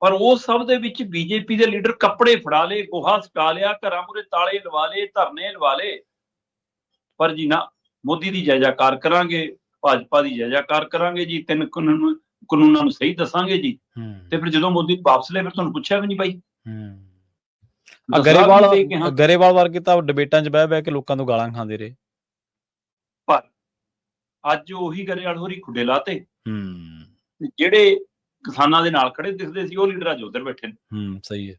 ਪਰ ਉਹ ਸਭ ਦੇ ਵਿੱਚ ਬੀਜੇਪੀ ਦੇ ਲੀਡਰ ਕੱਪੜੇ ਫੜਾ ਲਏ ਗੋਹਾ ਸਕਾ ਲਿਆ ਘਰਾਂ ਮੂਰੇ ਤਾਲੇ ਲਵਾ ਲਏ ਧਰਨੇ ਲਵਾ ਲਏ। ਪਰ ਜੀ ਨਾ ਮੋਦੀ ਦੀ ਜੈ ਜੈਕਾਰ ਕਰਾਂਗੇ ਭਾਜਪਾ ਦੀ ਜੈ ਜੈਕਾਰ ਕਰਾਂਗੇ ਜੀ ਤਿੰਨ ਕਾਨੂੰਨ ਕਾਨੂੰਨਾਂ ਨੂੰ ਸਹੀ ਦੱਸਾਂਗੇ ਜੀ। ਤੇ ਫਿਰ ਜਦੋਂ ਮੋਦੀ ਵਾਪਸ ਲਏ ਫਿਰ ਤੁਹਾਨੂੰ ਪੁੱਛਿਆ ਵੀ ਨਹੀਂ ਬਾਈ। ਹੂੰ। ਗਰੇਵਾਲ। ਗਰੇਵਾਲ ਵਰਗੇ ਤਾਂ ਡਿਬੇਟਾਂ 'ਚ ਬਹਿ ਬਹਿ ਕੇ ਲੋਕਾਂ ਤੋਂ ਗਾਲਾਂ ਖਾਂਦੇ ਰਹੇ। ਪਰ ਅੱਜ ਉਹੀ ਗਰੇਵਾਲ ਹੋਰੀ ਖੁੱਡੇ ਲਾਤੇ। ਹੂੰ। ਜਿਹੜੇ ਕਿਸਾਨਾਂ ਦੇ ਨਾਲ ਖੜੇ ਦਿਖਦੇ ਸੀ ਉਹ ਲੀਡਰ ਅੱਜ ਉਧਰ ਬੈਠੇ ਨੇ। ਹੂੰ ਸਹੀ ਹੈ।